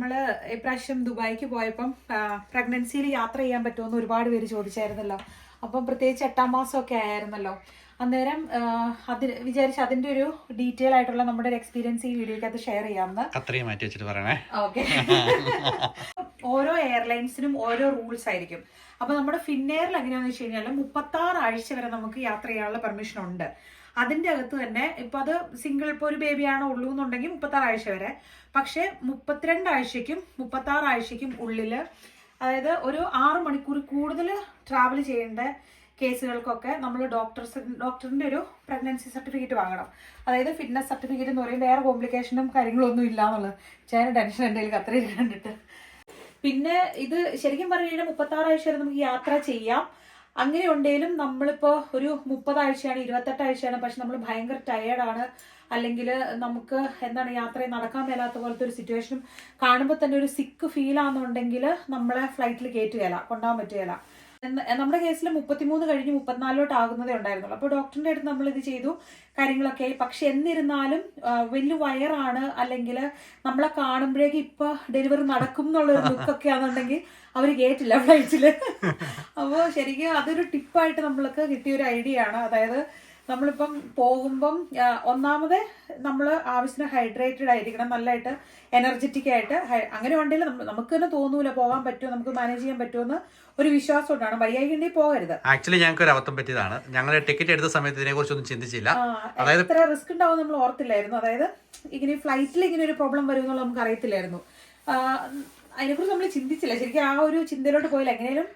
നമ്മൾ ഇപ്രാവശ്യം ദുബായിക്ക് പോയപ്പം പ്രഗ്നൻസിയിൽ യാത്ര ചെയ്യാൻ പറ്റുമെന്ന് ഒരുപാട് പേര് ചോദിച്ചായിരുന്നല്ലോ. അപ്പം പ്രത്യേകിച്ച് എട്ടാം മാസമൊക്കെ ആയിരുന്നല്ലോ അന്നേരം അതിന് വിചാരിച്ച് അതിന്റെ ഒരു ഡീറ്റെയിൽ ആയിട്ടുള്ള നമ്മുടെ ഒരു എക്സ്പീരിയൻസ് ഈ വീഡിയോയ്ക്കകത്ത് ഷെയർ ചെയ്യാമെന്ന്. അത്രയും മാറ്റി വെച്ചിട്ട് പറയണേ. ഓക്കെ ഓരോ എയർലൈൻസിനും ഓരോ റൂൾസ് ആയിരിക്കും. അപ്പൊ നമ്മുടെ ഫിന്നെയറിൽ എങ്ങനെയാണെന്ന് വെച്ച് കഴിഞ്ഞാൽ മുപ്പത്തി ആഴ്ച വരെ നമുക്ക് യാത്ര ചെയ്യാനുള്ള പെർമിഷൻ ഉണ്ട്. അതിന്റെ അകത്ത് തന്നെ ഇപ്പൊ അത് സിംഗിൾ ഇപ്പൊ ഒരു ബേബിയാണോ ഉള്ളൂ എന്നുണ്ടെങ്കിൽ മുപ്പത്താറാഴ്ച വരെ. പക്ഷേ മുപ്പത്തിരണ്ട് ആഴ്ചയ്ക്കും മുപ്പത്തി ആറ് ആഴ്ചയ്ക്കും ഉള്ളിൽ അതായത് ഒരു ആറ് മണിക്കൂർ കൂടുതൽ ട്രാവൽ ചെയ്യേണ്ട കേസുകൾക്കൊക്കെ നമ്മൾ ഡോക്ടർസ് ഡോക്ടറിന്റെ ഒരു പ്രഗ്നൻസി സർട്ടിഫിക്കറ്റ് വാങ്ങണം. അതായത് ഫിറ്റ്നസ് സർട്ടിഫിക്കറ്റ് എന്ന് പറയും. വേറെ കോംപ്ലിക്കേഷനും കാര്യങ്ങളൊന്നും ഇല്ല എന്നുള്ളത്. ചേന ടെൻഷൻ എന്റെ കയ്യിൽ അത്രയും കണ്ടിട്ട്. പിന്നെ ഇത് ശരിക്കും പറഞ്ഞു കഴിഞ്ഞാൽ മുപ്പത്താറാഴ്ച വരെ നമുക്ക് യാത്ര ചെയ്യാം. അങ്ങനെ ഉണ്ടെങ്കിലും നമ്മളിപ്പോ ഒരു മുപ്പതാഴ്ചയാണ് ഇരുപത്തെട്ടാഴ്ചയാണ് പക്ഷെ നമ്മൾ ഭയങ്കര ടയേർഡാണ് അല്ലെങ്കിൽ നമുക്ക് എന്താണ് യാത്ര നടക്കാൻ മേലാത്ത പോലത്തെ ഒരു സിറ്റുവേഷനും കാണുമ്പോൾ തന്നെ ഒരു സിക്ക് ഫീൽ ആണെന്നുണ്ടെങ്കിൽ നമ്മളെ ഫ്ലൈറ്റിൽ കയറ്റുകയില്ല കൊണ്ടുപോകാൻ പറ്റുകയില്ല നമ്മുടെ കേസിൽ മുപ്പത്തിമൂന്ന് കഴിഞ്ഞ് മുപ്പത്തിനാലിലോട്ട് ആകുന്നതേ ഉണ്ടായിരുന്നുള്ളൂ. അപ്പോൾ ഡോക്ടറിന്റെ അടുത്ത് നമ്മൾ ഇത് ചെയ്തു കാര്യങ്ങളൊക്കെ. പക്ഷെ എന്നിരുന്നാലും വലിയ വയറാണ്. അല്ലെങ്കിൽ നമ്മളെ കാണുമ്പോഴേക്ക് ഇപ്പൊ ഡെലിവറി നടക്കും എന്നുള്ള ഒരു ലുക്കൊക്കെ ആണെന്നുണ്ടെങ്കിൽ അവർ കേട്ടില്ല ഫ്ലൈറ്റിൽ അപ്പോൾ ശരിക്കും അതൊരു ടിപ്പായിട്ട് നമ്മൾക്ക് കിട്ടിയ ഒരു ഐഡിയ ആണ് അതായത് നമ്മളിപ്പം പോകുമ്പം ഒന്നാമത് നമ്മൾ ആവശ്യത്തിന് ഹൈഡ്രേറ്റഡ് ആയിരിക്കണം. നല്ലതായിട്ട് എനർജറ്റിക് ആയിട്ട് അങ്ങനെ ഉണ്ടെങ്കിൽ നമുക്ക് തന്നെ തോന്നൂല പോകാൻ പറ്റുമോ നമുക്ക് മാനേജ് ചെയ്യാൻ പറ്റുമെന്ന് ഒരു വിശ്വാസം ഉണ്ടാണ് വയ്യായി ഉണ്ടെങ്കിൽ പോകരുത്. ആക്ച്വലി ഞങ്ങൾക്ക് ഒരു അബദ്ധം പറ്റിയതാണ്. ഞങ്ങൾ ടിക്കറ്റ് എടുത്ത സമയത്ത് ഇതിനെ കുറിച്ചൊന്നും ചിന്തിച്ചില്ല. ഇത്ര അതായത് എത്ര റിസ്ക് ഉണ്ടാവും നമ്മൾ ഓർത്തില്ലായിരുന്നു. അതായത് ഇങ്ങനെ ഫ്ലൈറ്റിൽ ഇങ്ങനെ ഒരു പ്രോബ്ലം വരും എന്നുള്ള നമുക്ക് അറിയത്തില്ലായിരുന്നു. അതിനെക്കുറിച്ച് നമ്മൾ ചിന്തിച്ചില്ല. ശരിക്കും ആ ഒരു ചിന്തയിലോട്ട് പോയില്ല. എങ്ങനെയാലും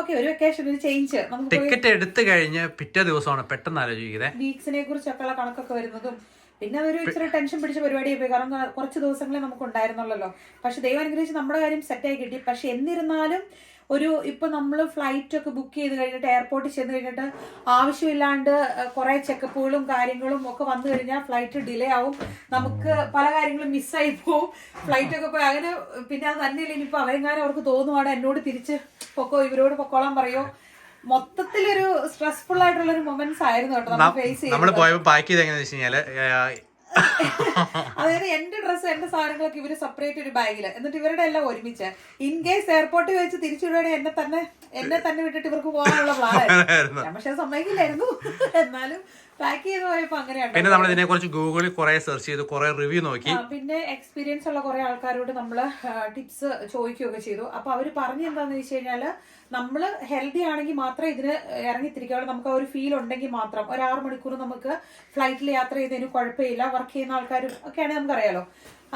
ഓക്കെ ഒരു വെക്കേഷൻ ഒരു ചേഞ്ച് നമുക്ക് ടിക്കറ്റ് എടുത്തു കഴിഞ്ഞ് പിറ്റേ ദിവസമാണ് പെട്ടെന്ന് ആലോചിക്കുന്നത്. വീക്സിനെ കുറിച്ചൊക്കെയുള്ള കണക്കൊക്കെ വരുന്നതും പിന്നെ അതൊരു ഇച്ചിരി ടെൻഷൻ പിടിച്ച പരിപാടിയായി പോയി. കാരണം കുറച്ച് ദിവസങ്ങളെ നമുക്ക് ഉണ്ടായിരുന്നുള്ളല്ലോ പക്ഷെ ദൈവം അനുഗ്രഹിച്ച് നമ്മുടെ കാര്യം സെറ്റായി കിട്ടി. പക്ഷെ എന്നിരുന്നാലും ഒരു ഇപ്പൊ നമ്മൾ ഫ്ലൈറ്റ് ഒക്കെ ബുക്ക് ചെയ്ത് കഴിഞ്ഞിട്ട് എയർപോർട്ടിൽ ചെന്ന് കഴിഞ്ഞിട്ട് ആവശ്യമില്ലാണ്ട് കുറെ ചെക്കപ്പുകളും കാര്യങ്ങളും ഒക്കെ വന്നു കഴിഞ്ഞാൽ ഫ്ലൈറ്റ് ഡിലേ ആവും. നമുക്ക് പല കാര്യങ്ങളും മിസ്സായി പോവും. ഫ്ലൈറ്റ് ഒക്കെ പോയി അങ്ങനെ പിന്നെ അത് തന്നെയല്ല ഇനിയിപ്പോ അവരെങ്ങാനും അവർക്ക് തോന്നുവാണ് എന്നോട് തിരിച്ച് പൊക്കോ ഇവരോട് പൊക്കോളാൻ പറയോ? മൊത്തത്തിലൊരു സ്ട്രെസ്ഫുൾ ആയിട്ടുള്ള ഒരു മൊമെന്റ്സ് ആയിരുന്നു കേട്ടോ നമ്മൾ ഫേസ് നമ്മൾ പോയപ്പോൾ പാക്ക് ചെയ്ത് എങ്ങനെയാണെന്ന് വെച്ച് കഴിഞ്ഞാൽ ഏഹ്, അതായത് എന്റെ ഡ്രസ്സ് എന്റെ സാധനങ്ങളൊക്കെ ഇവർ സെപ്പറേറ്റ് ഒരു ബാഗിൽ എന്നിട്ട് ഇവരുടെ എല്ലാം ഒരുമിച്ച്. ഇൻ കേസ് എയർപോർട്ടിൽ വെച്ച് തിരിച്ചുവിടുവാണെങ്കിൽ എന്നെ തന്നെ എന്നെ തന്നെ വിട്ടിട്ട് ഇവർക്ക് പോകാനുള്ള പ്ലാൻ പക്ഷെ സമ്മതിക്കില്ലായിരുന്നു. എന്നാലും പാക്ക് ചെയ്ത് പോയപ്പോ അങ്ങനെയാണ് പിന്നെ നമ്മൾ ഇതിനെ കുറിച്ച് ഗൂഗിളിൽ കുറെ സെർച്ച് ചെയ്തു കുറെ റിവ്യൂ നോക്കി. പിന്നെ എക്സ്പീരിയൻസ് ഉള്ള കുറെ ആൾക്കാരോട് നമ്മൾ ടിപ്സ് ചോദിക്കുകയൊക്കെ ചെയ്തു. അപ്പൊ അവർ പറഞ്ഞു എന്താന്ന് വെച്ച് കഴിഞ്ഞാൽ നമ്മൾ ഹെൽത്തി ആണെങ്കിൽ മാത്രമേ ഇതിന് ഇറങ്ങിത്തിരിക്കാവുള്ളൂ. നമുക്ക് ആ ഒരു ഫീൽ ഉണ്ടെങ്കിൽ മാത്രം. ഒരു ആറ് മണിക്കൂർ നമുക്ക് ഫ്ലൈറ്റിൽ യാത്ര ചെയ്തതിന് കുഴപ്പമില്ല. വർക്ക് ചെയ്യുന്ന ആൾക്കാരും ഒക്കെ ഒക്കെയാണെങ്കിൽ നമുക്കറിയാലോ.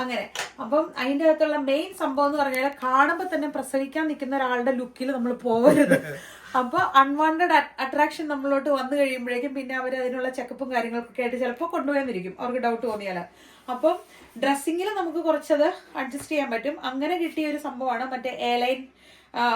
അങ്ങനെ. അപ്പം അതിന്റെ അകത്തുള്ള മെയിൻ സംഭവം എന്ന് പറഞ്ഞാൽ കാണുമ്പോൾ തന്നെ പ്രസവിക്കാൻ നിൽക്കുന്ന ഒരാളുടെ ലുക്കിൽ നമ്മൾ പോകരുത്. അപ്പൊ അൺവാണ്ടഡ് അട്രാക്ഷൻ നമ്മളോട്ട് വന്നു കഴിയുമ്പോഴേക്കും പിന്നെ അവർ അതിനുള്ള ചെക്കപ്പും കാര്യങ്ങളൊക്കെ ആയിട്ട് ചിലപ്പോൾ കൊണ്ടുപോയെന്നിരിക്കും. അവർക്ക് ഡൗട്ട് തോന്നിയാൽ അപ്പം ഡ്രസ്സിങ്ങിൽ നമുക്ക് കുറച്ചത് അഡ്ജസ്റ്റ് ചെയ്യാൻ പറ്റും. അങ്ങനെ കിട്ടിയ ഒരു സംഭവമാണ് മറ്റേ എയർലൈൻ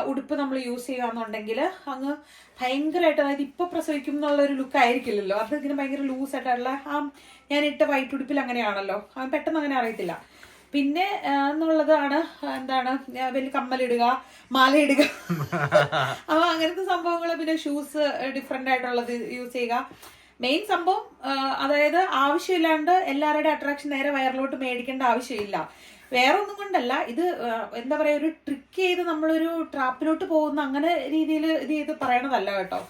ഉടുപ്പ് നമ്മൾ യൂസ് ചെയ്യുകയാണെന്നുണ്ടെങ്കിൽ അങ്ങ് ഭയങ്കരമായിട്ട് അതായത് ഇപ്പൊ പ്രസവിക്കും എന്നുള്ള ഒരു ലുക്ക് ആയിരിക്കില്ലല്ലോ. അത് ഇങ്ങനെ ഭയങ്കര ലൂസ് ആയിട്ടുള്ള ആ ഞാൻ ഇട്ട വൈറ്റ് ഉടുപ്പിൽ അങ്ങനെയാണല്ലോ. ആ പെട്ടെന്ന് അങ്ങനെ അറിയത്തില്ല. പിന്നെ എന്നുള്ളതാണ് എന്താണ് വലിയ കമ്മലിടുക മാലയിടുക. അപ്പൊ അങ്ങനത്തെ സംഭവങ്ങൾ പിന്നെ ഷൂസ് ഡിഫറെന്റ് ആയിട്ടുള്ളത് യൂസ് ചെയ്യുക. മെയിൻ സംഭവം അതായത് ആവശ്യമില്ലാണ്ട് എല്ലാവരുടെയും അട്രാക്ഷൻ നേരെ വയറിലോട്ട് മേടിക്കേണ്ട ആവശ്യമില്ല. വേറെ ഒന്നും കൊണ്ടല്ല ഇത് എന്താ പറയാ ഒരു ട്രിക്ക് ചെയ്ത് നമ്മളൊരു ട്രാപ്പിലോട്ട് പോകുന്ന അങ്ങനെ രീതിയിൽ ഇത് ചെയ്ത് പറയണതല്ല കേട്ടോ.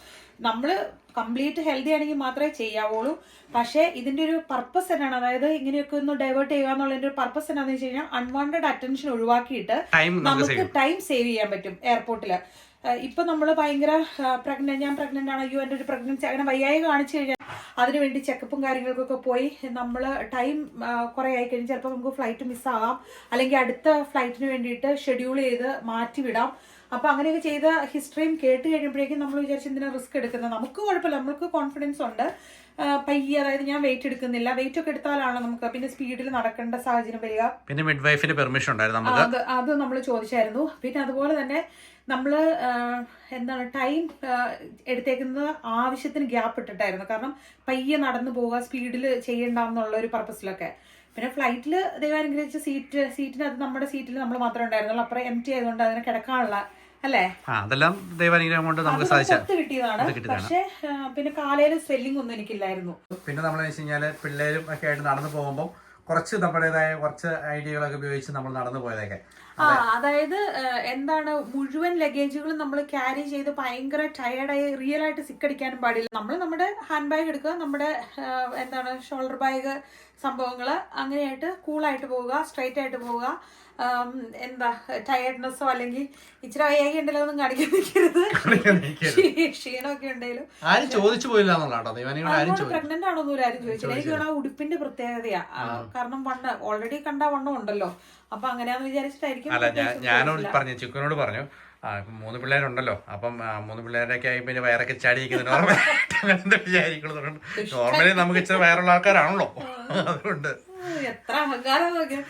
നമ്മൾ കംപ്ലീറ്റ് ഹെൽത്തി ആണെങ്കിൽ മാത്രമേ ചെയ്യാവുള്ളൂ. പക്ഷേ ഇതിന്റെ ഒരു പർപ്പസ് തന്നെയാണ് അതായത് ഇങ്ങനെയൊക്കെ ഒന്ന് ഡൈവേർട്ട് ചെയ്യുക എന്നുള്ളതിന്റെ ഒരു പർപ്പസ് എന്നാന്ന് വെച്ച് കഴിഞ്ഞാൽ അൺവാണ്ടഡ് അറ്റൻഷൻ ഒഴിവാക്കിയിട്ട് നമുക്ക് ടൈം സേവ് ചെയ്യാൻ പറ്റും എയർപോർട്ടിൽ ഇപ്പൊ നമ്മൾ ഭയങ്കര പ്രഗ്നന്റ് ഞാൻ പ്രഗ്നന്റ് ആണ്. അയ്യോ എന്റെ ഒരു പ്രഗ്നൻസി അങ്ങനെ വയ്യായി കാണിച്ചു കഴിഞ്ഞാൽ അതിനുവേണ്ടി ചെക്കപ്പും കാര്യങ്ങൾക്കൊക്കെ പോയി നമ്മൾ ടൈം കുറേ ആയി കഴിഞ്ഞാൽ ചിലപ്പോൾ നമുക്ക് ഫ്ലൈറ്റ് മിസ്സാകാം അല്ലെങ്കിൽ അടുത്ത ഫ്ലൈറ്റിന് വേണ്ടിയിട്ട് ഷെഡ്യൂൾ ചെയ്ത് മാറ്റിവിടാം. അപ്പൊ അങ്ങനെയൊക്കെ ചെയ്ത ഹിസ്റ്ററിയും കേട്ട് കഴിയുമ്പോഴേക്കും നമ്മൾ വിചാരിച്ച് എന്തിനാ റിസ്ക് എടുക്കുന്നത്? നമുക്ക് കുഴപ്പമില്ല. നമുക്ക് കോൺഫിഡൻസ് ഉണ്ട്. പയ്യ അതായത് ഞാൻ വെയിറ്റ് എടുക്കുന്നില്ല. വെയിറ്റ് ഒക്കെ എടുത്താലാണ് നമുക്ക്. പിന്നെ സ്പീഡിൽ നടക്കേണ്ട സാഹചര്യം വരിക. പിന്നെ മിഡ് വൈഫിന്റെ പെർമിഷൻ ഉണ്ടായിരുന്നു അത് അത് നമ്മൾ ചോദിച്ചായിരുന്നു. പിന്നെ അതുപോലെ തന്നെ നമ്മൾ എന്താണ് ടൈം എടുത്തേക്കുന്നത് ആവശ്യത്തിന് ഗ്യാപ്പ് ഇട്ടിട്ടായിരുന്നു. കാരണം പയ്യെ നടന്നു പോവുക സ്പീഡിൽ ചെയ്യണ്ടെന്നുള്ള ഒരു പർപ്പസിലൊക്കെ പിന്നെ ഫ്ലൈറ്റിൽ ദൈവാനുഗ്രഹിച്ച സീറ്റ് സീറ്റിനകത്ത് നമ്മുടെ സീറ്റിൽ നമ്മൾ മാത്രമേ ഉണ്ടായിരുന്നുള്ളൂ. അപ്പുറം എം ടി ആയതുകൊണ്ട് അതിനെ കിടക്കാനുള്ള അല്ലേ? അതെല്ലാം ദൈവാനുഗ്രഹം കൊണ്ട് നമുക്ക് നമുക്ക് കിട്ടിയതാണ്. പക്ഷേ പിന്നെ കാലയിലെ സ്വെല്ലിംഗ് ഒന്നും എനിക്കില്ലായിരുന്നു. പിന്നെ നമ്മൾ വെച്ച് കഴിഞ്ഞാൽ പിള്ളേരും ഒക്കെ ആയിട്ട് നടന്നു പോകുമ്പോൾ കുറച്ച് നമ്മുടേതായ കുറച്ച് ഐഡിയകളൊക്കെ ഉപയോഗിച്ച് നമ്മൾ നടന്നു പോയതൊക്കെ. ആ അതായത് എന്താണ് മുഴുവൻ ലഗേജുകളും നമ്മൾ ക്യാരി ചെയ്ത് ഭയങ്കര ടയർഡായി റിയൽ ആയിട്ട് സിക്കടിക്കാനും പാടില്ല. നമ്മൾ നമ്മുടെ ഹാൻഡ് ബാഗ് എടുക്കുക നമ്മുടെ എന്താണ് ഷോൾഡർ ബാഗ് സംഭവങ്ങൾ അങ്ങനെയായിട്ട് കൂളായിട്ട് പോവുക സ്ട്രൈറ്റ് ആയിട്ട് പോവുക. എന്താ ടയർഡ്നെസ്സോ അല്ലെങ്കിൽ ഇച്ചിരി വയ്യാകി ഉണ്ടല്ലോ ഒന്നും കാണിക്കാൻ നിൽക്കരുത്. ക്ഷീ- ക്ഷീണമൊക്കെ ഉണ്ടെങ്കിലും. ആരും ചോദിച്ചു പോയില്ല പ്രഗ്നന്റ് ആണോന്നും ആരും ചോദിച്ചില്ല. എനിക്ക് ആ ഉടുപ്പിന്റെ പ്രത്യേകതയാ. കാരണം വണ്ണ ഓൾറെഡി കണ്ട വണ്ണം ഉണ്ടല്ലോ. അപ്പൊ അങ്ങനെയാന്ന് വിചാരിച്ചിട്ടായിരിക്കും അല്ല ഞാനോട് പറഞ്ഞു ചിക്കനോട് പറഞ്ഞു. ആ മൂന്ന് പിള്ളേരുണ്ടല്ലോ. അപ്പം മൂന്ന് പിള്ളേരൊക്കെ ആയി പിന്നെ വയറൊക്കെ ചാടിയിരിക്കുന്നത് നോർമലി നമുക്ക് ഇച്ചിരി വയറുള്ള ആൾക്കാരാണല്ലോ. അതുകൊണ്ട് എത്ര അഹങ്കാരം നോക്കിയാ.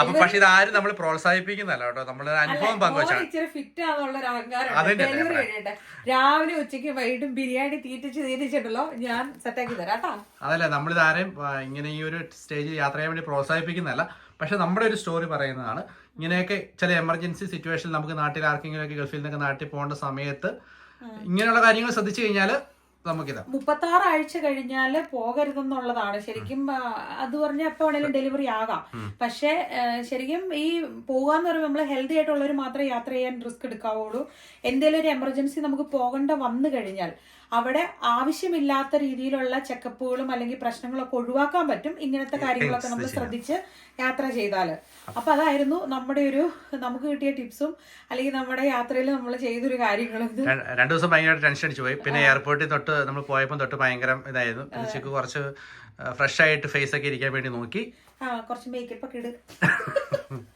അപ്പൊ പക്ഷെ ഇത് ആരും നമ്മൾ പ്രോത്സാഹിപ്പിക്കുന്നല്ല കേട്ടോ. നമ്മളെ അനുഭവം പങ്കുവച്ചാണ്. ഇച്ചിരി ഫിറ്റ് ആണെന്നുള്ള ഒരു അഹങ്കാരം ഡെലിവറി കഴിയട്ടെ. രാവിലെ ഉച്ചയ്ക്ക് വൈകിട്ടും ബിരിയാണി തീറ്റിച്ച് തീറ്റിച്ചിട്ടല്ലോ ഞാൻ സെറ്റാക്കി തരാം കേട്ടോ. അതല്ല നമ്മളിത് ആരെയും ഇങ്ങനെ ഈ ഒരു സ്റ്റേജിൽ യാത്ര ചെയ്യാൻ വേണ്ടി പ്രോത്സാഹിപ്പിക്കുന്നതല്ല. പക്ഷെ നമ്മുടെ ഒരു സ്റ്റോറി പറയുന്നതാണ്. ഇങ്ങനെയൊക്കെ ചില എമർജൻസി സിറ്റുവേഷൻ നമുക്ക് നാട്ടിൽ ആർക്കെങ്കിലും ഒക്കെ ഗൾഫിൽ നിന്നൊക്കെ നാട്ടിൽ പോകേണ്ട സമയത്ത് ഇങ്ങനെയുള്ള കാര്യങ്ങൾ ശ്രദ്ധിച്ചു കഴിഞ്ഞാൽ നമുക്കിതാ. മുപ്പത്തി ആറ് ആഴ്ച കഴിഞ്ഞാൽ പോകരുതെന്നുള്ളതാണ്. ശരിക്കും അത് പറഞ്ഞാൽ എപ്പോ വേണേലും ഡെലിവറി ആകാം. പക്ഷെ ശരിക്കും ഈ പോകാന്ന് പറയുമ്പോൾ നമ്മൾ ഹെൽത്തി ആയിട്ടുള്ളവർ മാത്രമേ യാത്ര ചെയ്യാൻ റിസ്ക് എടുക്കാവുള്ളൂ. എന്തെങ്കിലും ഒരു എമർജൻസി നമുക്ക് പോകേണ്ട വന്നു കഴിഞ്ഞാൽ അവിടെ ആവശ്യമില്ലാത്ത രീതിയിലുള്ള ചെക്കപ്പുകളും അല്ലെങ്കിൽ പ്രശ്നങ്ങളൊക്കെ ഒഴിവാക്കാൻ പറ്റും ഇങ്ങനത്തെ കാര്യങ്ങളൊക്കെ നമ്മൾ ശ്രദ്ധിച്ച് യാത്ര ചെയ്താൽ അപ്പൊ അതായിരുന്നു നമ്മുടെ ഒരു നമുക്ക് കിട്ടിയ ടിപ്സും അല്ലെങ്കിൽ നമ്മുടെ യാത്രയിൽ നമ്മൾ ചെയ്തൊരു കാര്യങ്ങളും രണ്ടു ദിവസം ഭയങ്കരമായിട്ട് ടെൻഷൻ അടിച്ചു പോയി. പിന്നെ എയർപോർട്ടിൽ തൊട്ട് നമ്മൾ പോയപ്പോൾ തൊട്ട് ഭയങ്കര ഇതായിരുന്നു. പിന്നെ കുറച്ച് ഫ്രഷ് ആയിട്ട് ഫേസ് ഒക്കെ ഇരിക്കാൻ വേണ്ടി നോക്കി. ആ കുറച്ച് മേക്കപ്പ് ഒക്കെ ഇട്.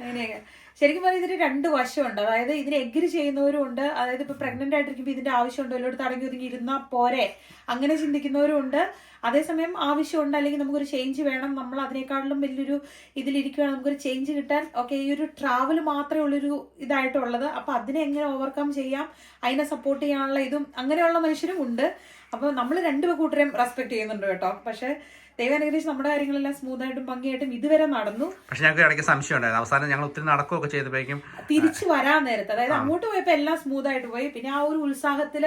അങ്ങനെയൊക്കെ. ശരിക്കും പറഞ്ഞാൽ ഇതിന് രണ്ട് വശമുണ്ട്. അതായത് ഇതിന് എഗ്രി ചെയ്യുന്നവരും ഉണ്ട് അതായത് ഇപ്പൊ പ്രഗ്നന്റ് ആയിട്ടിരിക്കുമ്പോൾ ഇതിന്റെ ആവശ്യമുണ്ടോ. എല്ലായിടത്ത് തടങ്ങി ഒതുങ്ങി ഇരുന്നാ പോരെ. അങ്ങനെ ചിന്തിക്കുന്നവരും ഉണ്ട് അതേസമയം ആവശ്യമുണ്ട്. അല്ലെങ്കിൽ നമുക്കൊരു ചേഞ്ച് വേണം. നമ്മൾ അതിനേക്കാളും വലിയൊരു ഇതിലിരിക്കുകയാണ് നമുക്കൊരു ചേഞ്ച് കിട്ടാൻ. ഓക്കെ ഈ ഒരു ട്രാവൽ മാത്രമേ ഉള്ളൊരു ഇതായിട്ടുള്ളത്. അപ്പൊ അതിനെ എങ്ങനെ ഓവർകം ചെയ്യാം? അതിനെ സപ്പോർട്ട് ചെയ്യാനുള്ള ഇതും അങ്ങനെയുള്ള മനുഷ്യരും ഉണ്ട്. അപ്പൊ നമ്മൾ രണ്ടു കൂട്ടരെയും റെസ്പെക്ട് ചെയ്യുന്നുണ്ട് കേട്ടോ. പക്ഷെ ദൈവം അനുഗ്രഹിച്ച് നമ്മുടെ കാര്യങ്ങളെല്ലാം സ്മൂത്ത് ആയിട്ടും ഭംഗിയായിട്ടും ഇതുവരെ നടന്നു. പക്ഷെ ഞങ്ങൾക്ക് ഇടയ്ക്ക് സംശയം ഉണ്ടായിരുന്നു. അവസാനം ഞങ്ങൾ ഒത്തിരി നടക്കുകയൊക്കെ ചെയ്തപ്പോഴേക്കും തിരിച്ചു വരാൻ നേരത്തെ. അതായത് അങ്ങോട്ട് പോയപ്പോ എല്ലാം സ്മൂത്ത് ആയിട്ട് പോയി. പിന്നെ ആ ഒരു ഉത്സാഹത്തിൽ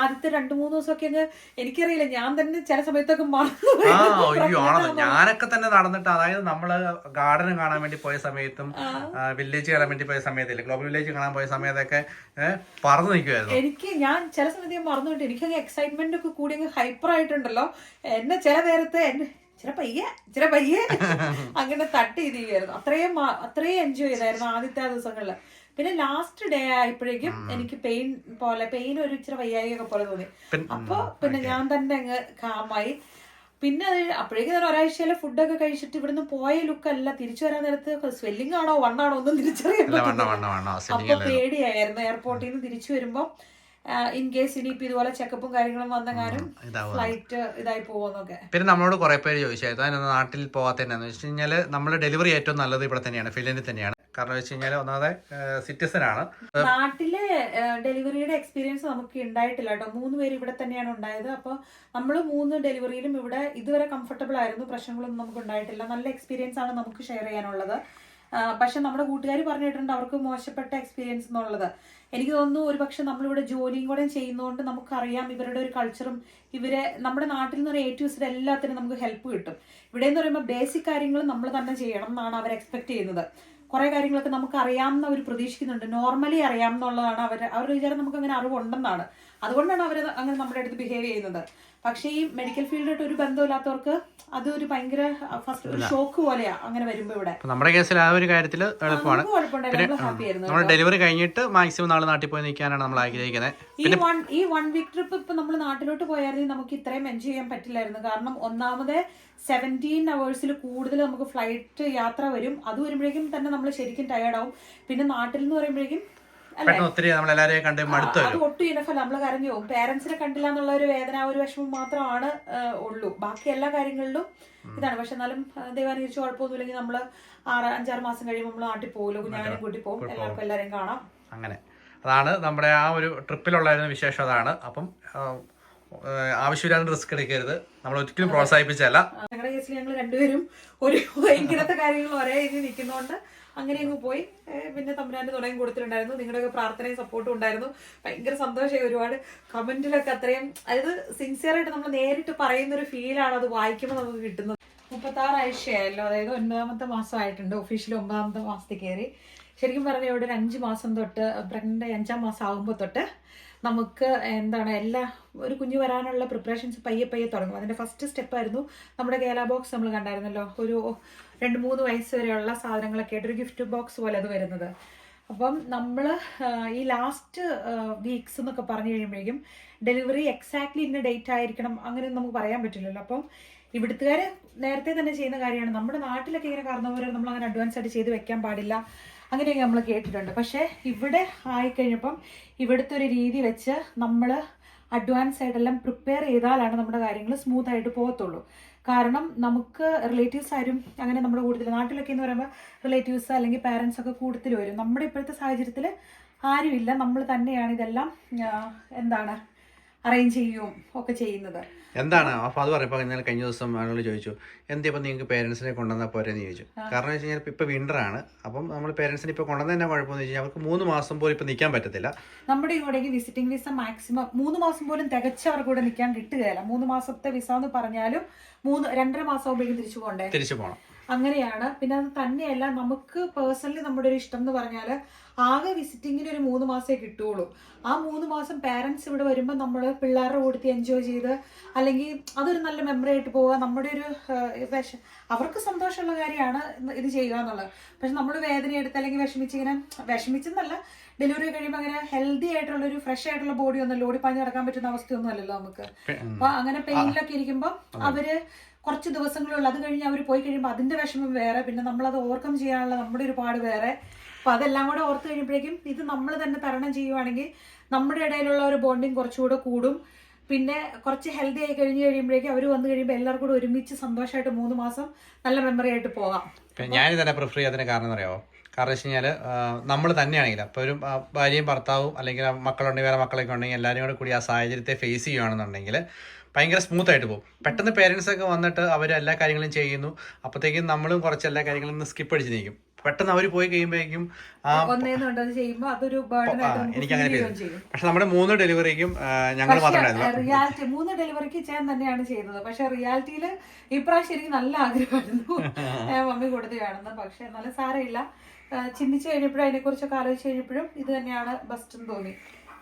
ആദ്യത്തെ രണ്ടു മൂന്ന് ദിവസമൊക്കെ അങ്ങ് എനിക്കറിയില്ല. ഞാൻ തന്നെ ചില സമയത്തൊക്കെ മറന്നു ഞാനൊക്കെ തന്നെ നടന്നിട്ട് അതായത് നമ്മൾ ഗാർഡൻ കാണാൻ വേണ്ടി പോയ സമയത്തും വില്ലേജ് കാണാൻ വേണ്ടി പോയ സമയത്തില്ല? ഗ്ലോബൽ വില്ലേജ് കാണാൻ പോയ സമയത്തൊക്കെ പറഞ്ഞു പറന്ന് നിൽക്കുമായിരുന്നു എനിക്ക് ഞാൻ ചില സമയത്ത് ഞാൻ മറന്നുപോയിട്ട് എനിക്കങ്ങ് എക്സൈറ്റ്മെന്റ് ഒക്കെ കൂടി അങ്ങ് ഹൈപ്പർ ആയിട്ടുണ്ടല്ലോ. എന്നെ ചില നേരത്തെ എന്നെ ചില പയ്യെ ചില പയ്യെ അങ്ങനെ തട്ടി ഇരിക്കുകയായിരുന്നു അത്രയും അത്രയും എൻജോയ് ചെയ്തായിരുന്നു ആദ്യത്തെ ആ ദിവസങ്ങളിൽ. പിന്നെ ലാസ്റ്റ് ഡേ ആയപ്പോഴേക്കും എനിക്ക് പെയിൻ പോലെ പെയിൻ ഒരു ഇച്ചിരി വയ്യായിക പോലെ തോന്നി. അപ്പോൾ അപ്പൊ പിന്നെ ഞാൻ തന്നെ അങ്ങ് കാമായി പിന്നെ അത് അപ്പോഴേക്കും ഞാൻ ഒരാഴ്ചയിലെ ഫുഡൊക്കെ കഴിച്ചിട്ട് ഇവിടുന്ന് പോയ ലുക്ക് അല്ല. തിരിച്ചു വരാൻ നേരത്ത് സ്വെല്ലിംഗ് ആണോ വണ്ണാണോ ഒന്നും തിരിച്ചറിയാൻ അപ്പൊ പേടിയായിരുന്നു. എയർപോർട്ടിൽ നിന്ന് തിരിച്ചു വരുമ്പോ ഇൻ കേസ് ഇനിയിപ്പോ ഇതുപോലെ ചെക്കപ്പും കാര്യങ്ങളും വന്നെങ്ങാനും ഫ്ലൈറ്റ് ഇതായി പോകുന്നൊക്കെ പിന്നെ നമ്മളോട് കുറെ പേര് ചോദിച്ചായിരുന്നു നാട്ടിൽ പോവാത്ത വെച്ച് കഴിഞ്ഞാൽ നമ്മൾ ഡെലിവറി ഏറ്റവും നല്ലത് ഇവിടെ തന്നെയാണ് ഫിലിനിൽ തന്നെയാണ്. കാരണം വെച്ച് കഴിഞ്ഞാൽ ഒന്നാമതെ സിറ്റിസൺ ആണ്. നാട്ടിലെ ഡെലിവറിയുടെ എക്സ്പീരിയൻസ് നമുക്ക് ഉണ്ടായിട്ടില്ല കേട്ടോ. മൂന്ന് പേര് ഇവിടെ തന്നെയാണ് ഉണ്ടായത്. അപ്പോൾ നമ്മൾ മൂന്ന് ഡെലിവറിയിലും ഇവിടെ ഇതുവരെ കംഫർട്ടബിൾ ആയിരുന്നു. പ്രശ്നങ്ങളൊന്നും നമുക്ക് ഉണ്ടായിട്ടില്ല. നല്ല എക്സ്പീരിയൻസ് ആണ് നമുക്ക് ഷെയർ ചെയ്യാനുള്ളത്. പക്ഷെ നമ്മുടെ കൂട്ടുകാർ പറഞ്ഞിട്ടുണ്ട് അവർക്ക് മോശപ്പെട്ട എക്സ്പീരിയൻസ് എന്നുള്ളത്. എനിക്ക് തോന്നുന്നു ഒരു പക്ഷെ നമ്മളിവിടെ ജോലിയും കൂടെ ചെയ്യുന്നതുകൊണ്ട് നമുക്കറിയാം ഇവരുടെ ഒരു കൾച്ചറും ഇവരെ നമ്മുടെ നാട്ടിൽ നിന്ന് എ ടു സെഡ് എല്ലാത്തിനും നമുക്ക് ഹെൽപ്പ് കിട്ടും. ഇവിടെ എന്ന് പറയുമ്പോൾ ബേസിക് കാര്യങ്ങൾ നമ്മൾ തന്നെ ചെയ്യണം എന്നാണ് അവർ എക്സ്പെക്ട് ചെയ്യുന്നത്. കുറേ കാര്യങ്ങളൊക്കെ നമുക്ക് അറിയാമെന്ന് അവർ പ്രതീക്ഷിക്കുന്നുണ്ട് നോർമലി അറിയാമെന്നുള്ളതാണ് അവർ അവരുടെ വിചാരം നമുക്ക് അങ്ങനെ അറിവുണ്ടെന്നാണ്. അതുകൊണ്ടാണ് അവർ അങ്ങനെ നമ്മുടെ അടുത്ത് ബിഹേവ് ചെയ്യുന്നത്. പക്ഷേ ഈ മെഡിക്കൽ ഫീൽഡായിട്ട് ഒരു ബന്ധമില്ലാത്തവർക്ക് അത് ഒരു ഭയങ്കര ഫസ്റ്റ് ഒരു ഷോക്ക് പോലെയാ അങ്ങനെ വരുമ്പോ ഇവിടെ. നമ്മുടെ കേസിൽ ആ ഒരു കാര്യത്തിൽ എളുപ്പമാണ്. നമ്മൾ ഡെലിവറി കഴിഞ്ഞിട്ട് മാക്സിമം നാളെ നാട്ടിൽ പോയി നിൽക്കാനാണ് നമ്മൾ ആഗ്രഹിക്കുന്നത്. ഈ വൺ ഈ വൺ വീക്ക് ട്രിപ്പ് ഇപ്പൊ നമ്മൾ നാട്ടിലോട്ട് പോയായിരുന്നെങ്കിൽ നമുക്ക് ഇത്രയും എൻജോയ് ചെയ്യാൻ പറ്റില്ലായിരുന്നു. കാരണം ഒന്നാമത് സെവന്റീൻ അവേഴ്സിൽ കൂടുതൽ നമുക്ക് ഫ്ലൈറ്റ് യാത്ര വരും. അത് വരുമ്പോഴേക്കും തന്നെ നമ്മൾ ശരിക്കും ടയേർഡ് ആവും. പിന്നെ നാട്ടിൽ നിന്ന് പറയുമ്പോഴേക്കും പെട്ടെന്ന് ഒത്തിരി നമ്മൾ എല്ലാവരെയും കണ്ട് മടുത്തു അത് ഒട്ടും ഇനഫല്ല നമ്മൾ കരഞ്ഞു പോകും. പേരൻസിനെ കണ്ടില്ല എന്നുള്ള ഒരു വേദന ഒരു വിഷമം മാത്രമാണ് ഉള്ളൂ. ബാക്കി എല്ലാ കാര്യങ്ങളിലും ഇതാണ്. പക്ഷെ എന്നാലും ദൈവാനുകരിച്ച് കുഴപ്പമൊന്നുമില്ലെങ്കിൽ നമ്മൾ ആറ് അഞ്ചാറ് മാസം കഴിയുമ്പോൾ നമ്മൾ നാട്ടിൽ പോകുമല്ലോ കുഞ്ഞാനും കൂട്ടി പോകും എല്ലാവർക്കും എല്ലാവരെയും കാണാം. അങ്ങനെ. അതാണ് നമ്മുടെ ആ ഒരു ട്രിപ്പിലുള്ളായിരുന്ന വിശേഷം അതാണ്. അപ്പം ആവശ്യമില്ലാതെ റിസ്ക് എടുക്കരുത്. നമ്മൾ ഒരിക്കലും പ്രോത്സാഹിപ്പിച്ചല്ല ഞങ്ങളുടെ കേസിൽ ഞങ്ങൾ രണ്ടുപേരും ഒരു ഇങ്ങനത്തെ കാര്യങ്ങൾ ഒരേ ഇതിൽ നിൽക്കുന്നതുകൊണ്ട് അങ്ങനെ അങ്ങ് പോയി പിന്നെ തമ്പുരാന്റെ തുടങ്ങി കൊടുത്തിട്ടുണ്ടായിരുന്നു. നിങ്ങളുടെയൊക്കെ പ്രാർത്ഥനയും സപ്പോർട്ടും ഉണ്ടായിരുന്നു. ഭയങ്കര സന്തോഷമായി ഒരുപാട് കമന്റിലൊക്കെ അത്രയും അതായത് സിൻസിയർ ആയിട്ട് നമ്മൾ നേരിട്ട് പറയുന്ന ഒരു ഫീലാണ് അത് വായിക്കുമ്പോൾ നമുക്ക് കിട്ടുന്നത്. മുപ്പത്തി ആറ് ആഴ്ചയായല്ലോ അതായത് ഒൻപതാമത്തെ മാസമായിട്ടുണ്ട് ഒഫീഷ്യൽ ഒമ്പതാമത്തെ മാസത്തിൽ കയറി. ശരിക്കും പറഞ്ഞാൽ ഇവിടെ ഒരു അഞ്ച് മാസം തൊട്ട് പ്രഗ്നന്റ് അഞ്ചാം മാസം ആകുമ്പോൾ തൊട്ട് നമുക്ക് എന്താണ് എല്ലാ ഒരു കുഞ്ഞു വരാനുള്ള പ്രിപ്പറേഷൻസ് പയ്യെ പയ്യെ തുടങ്ങും. അതിന്റെ ഫസ്റ്റ് സ്റ്റെപ്പായിരുന്നു നമ്മുടെ കേല ബോക്സ് നമ്മൾ കണ്ടായിരുന്നല്ലോ. ഒരു രണ്ട് മൂന്ന് വയസ്സ് വരെയുള്ള സാധനങ്ങളൊക്കെ ആയിട്ട് ഒരു ഗിഫ്റ്റ് ബോക്സ് പോലെ അത് വരുന്നത്. അപ്പം നമ്മൾ ഈ ലാസ്റ്റ് വീക്സ് എന്നൊക്കെ പറഞ്ഞു കഴിയുമ്പോഴേക്കും ഡെലിവറി എക്സാക്ട്ലി ഇന്ന ഡേറ്റ് ആയിരിക്കണം അങ്ങനെ നമുക്ക് പറയാൻ പറ്റില്ലല്ലോ. അപ്പം ഇവിടുത്തുകാർ നേരത്തെ തന്നെ ചെയ്യുന്ന കാര്യമാണ്. നമ്മുടെ നാട്ടിലൊക്കെ ഇങ്ങനെ കാരണവരെ നമ്മൾ അങ്ങനെ അഡ്വാൻസ് ആയിട്ട് ചെയ്ത് വെക്കാൻ പാടില്ല. അങ്ങനെയൊക്കെ നമ്മൾ കേട്ടിട്ടുണ്ട്. പക്ഷേ ഇവിടെ ആയിക്കഴിഞ്ഞപ്പം ഇവിടുത്തെ ഒരു രീതി വെച്ച് നമ്മൾ അഡ്വാൻസ് ആയിട്ടെല്ലാം പ്രിപ്പയർ ചെയ്താലാണ് നമ്മുടെ കാര്യങ്ങൾ സ്മൂത്ത് ആയിട്ട് പോകത്തുള്ളൂ. കാരണം നമുക്ക് റിലേറ്റീവ്സ് ആരും അങ്ങനെ നമ്മുടെ കൂടുതൽ നാട്ടിലൊക്കെ എന്ന് പറയുമ്പോൾ റിലേറ്റീവ്സ് അല്ലെങ്കിൽ പാരൻസ് ഒക്കെ കൂടുതൽ വരും. നമ്മുടെ ഇപ്പോഴത്തെ സാഹചര്യത്തിൽ ആരുമില്ല. നമ്മൾ തന്നെയാണ് ഇതെല്ലാം എന്താണ് അറേഞ്ച് ചെയ്യുകയും ഒക്കെ ചെയ്യുന്നത്. എന്താണ്? അപ്പൊ അത് പറയുമ്പോൾ ഇന്നലെ കഴിഞ്ഞ ദിവസം ആളുകൾ ചോദിച്ചു എന്താ ഇപ്പം നിങ്ങൾക്ക് പേരൻസിനെ കൊണ്ടുവന്നാൽ പോരെന്ന് ചോദിച്ചു? കാരണം വെച്ച് കഴിഞ്ഞാൽ ഇപ്പൊ വിന്റർ ആണ്. അപ്പം നമ്മൾ പേരൻസിനെ ഇപ്പോൾ കൊണ്ടുവന്ന തന്നെ കുഴപ്പമെന്ന് വെച്ച് കഴിഞ്ഞാൽ അവർക്ക് മൂന്ന് മാസം പോലും ഇപ്പൊ നിൽക്കാൻ പറ്റത്തില്ല. നമ്മുടെ ഇവിടേക്ക് വിസിറ്റിംഗ് വിസ മാക്സിമം മൂന്ന് മാസം പോലും തികച്ച് അവർക്ക് ഇവിടെ നിൽക്കാൻ കിട്ടുകയില്ല. മൂന്ന് മാസത്തെ വിസ എന്ന് പറഞ്ഞാലും മൂന്ന് രണ്ടര മാസം ആകുമ്പോഴേക്കും തിരിച്ചു പോകണ്ടേ? തിരിച്ചു പോകണം അങ്ങനെയാണ്. പിന്നെ അത് തന്നെയല്ല നമുക്ക് പേഴ്സണലി നമ്മുടെ ഒരു ഇഷ്ടം എന്ന് പറഞ്ഞാൽ ആകെ വിസിറ്റിങ്ങിന് ഒരു മൂന്ന് മാസമേ കിട്ടുള്ളൂ ആ മൂന്ന് മാസം പാരൻസ് ഇവിടെ വരുമ്പോൾ നമ്മൾ പിള്ളേരുടെ കൂടത്തി എൻജോയ് ചെയ്ത് അല്ലെങ്കിൽ അതൊരു നല്ല മെമ്മറി ആയിട്ട് പോവുക നമ്മുടെ ഒരു വിഷ അവർക്ക് സന്തോഷമുള്ള കാര്യമാണ് ഇത് ചെയ്യുക എന്നുള്ളത്. പക്ഷെ നമ്മൾ വേദന എടുത്ത് അല്ലെങ്കിൽ വിഷമിച്ച് ഇങ്ങനെ വിഷമിച്ചെന്നല്ല ഡെലിവറി കഴിയുമ്പോൾ അങ്ങനെ ഹെൽത്തി ആയിട്ടുള്ള ഒരു ഫ്രഷ് ആയിട്ടുള്ള ബോഡി ഒന്നല്ല ഓടിപ്പാഞ്ഞ് നടക്കാൻ പറ്റുന്ന അവസ്ഥയൊന്നും അല്ലല്ലോ നമുക്ക് അപ്പൊ അങ്ങനെ പെയിനിലൊക്കെ ഇരിക്കുമ്പോൾ അവർ കുറച്ച് ദിവസങ്ങളുള്ള അത് കഴിഞ്ഞ് അവർ പോയി കഴിയുമ്പോൾ അതിന്റെ വിഷമം വേറെ പിന്നെ നമ്മളത് ഓവർകം ചെയ്യാനുള്ള നമ്മുടെ ഒരുപാട് വേറെ. അപ്പം അതെല്ലാം കൂടെ ഓർത്ത് കഴിയുമ്പോഴേക്കും ഇത് നമ്മൾ തന്നെ തരണം ചെയ്യുവാണെങ്കിൽ നമ്മുടെ ഇടയിലുള്ള ഒരു ബോണ്ടിങ് കുറച്ചുകൂടെ കൂടും. പിന്നെ കുറച്ച് ഹെൽത്തി ആയി കഴിഞ്ഞ് കഴിയുമ്പോഴേക്കും അവർ വന്നു കഴിയുമ്പോൾ എല്ലാവർക്കും കൂടെ ഒരുമിച്ച് സന്തോഷമായിട്ട് മൂന്ന് മാസം നല്ല മെമ്മറി ആയിട്ട് പോകാം. ഞാൻ തന്നെ പ്രിഫർ ചെയ്യാത്തതിന് കാരണം അറിയാമോ കാരണം വെച്ച് കഴിഞ്ഞാൽ നമ്മൾ തന്നെയാണെങ്കിൽ അപ്പോൾ ഒരു ഭാര്യയും ഭർത്താവും അല്ലെങ്കിൽ മക്കളുണ്ടെങ്കിൽ വേറെ മക്കളൊക്കെ ഉണ്ടെങ്കിൽ എല്ലാവരും കൂടെ കൂടി ആ സാഹചര്യത്തെ ഫേസ് ചെയ്യുകയാണെന്നുണ്ടെങ്കിൽ ഭയങ്കര സ്മൂത്ത് ആയിട്ട് പോകും. പെട്ടെന്ന് പേരൻസ് ഒക്കെ വന്നിട്ട് അവർ എല്ലാ കാര്യങ്ങളും ചെയ്യുന്നു. അപ്പോഴത്തേക്കും നമ്മളും കുറച്ച് എല്ലാ കാര്യങ്ങളും ഒന്ന് സ്കിപ്പ് അടിച്ച് നീക്കും. പെട്ടെന്ന് അവർ പോയി കഴിയുമ്പോഴേക്കും എനിക്ക് അങ്ങനെ പക്ഷെ നമ്മുടെ മൂന്ന് ഡെലിവറിക്കും ഞങ്ങൾ മാത്രമേ റിയാലിറ്റി മൂന്ന് ഡെലിവറിക്ക് ചെയ്യാൻ തന്നെയാണ് ചെയ്തത് പക്ഷെ റിയാലിറ്റിയിൽ ഇപ്രാവശ്യം എനിക്ക് നല്ല ആഗ്രഹമായിരുന്നു. മമ്മി കൊടുത്തു കാണുന്നത് പക്ഷെ നല്ല സാരമില്ല. ചിന്തിച്ചു കഴിഞ്ഞപ്പോഴും അതിനെ കുറിച്ചൊക്കെ ആലോചിച്ച് കഴിഞ്ഞപ്പോഴും ഇത് തന്നെയാണ് ബെസ്റ്റ് എന്ന് തോന്നി.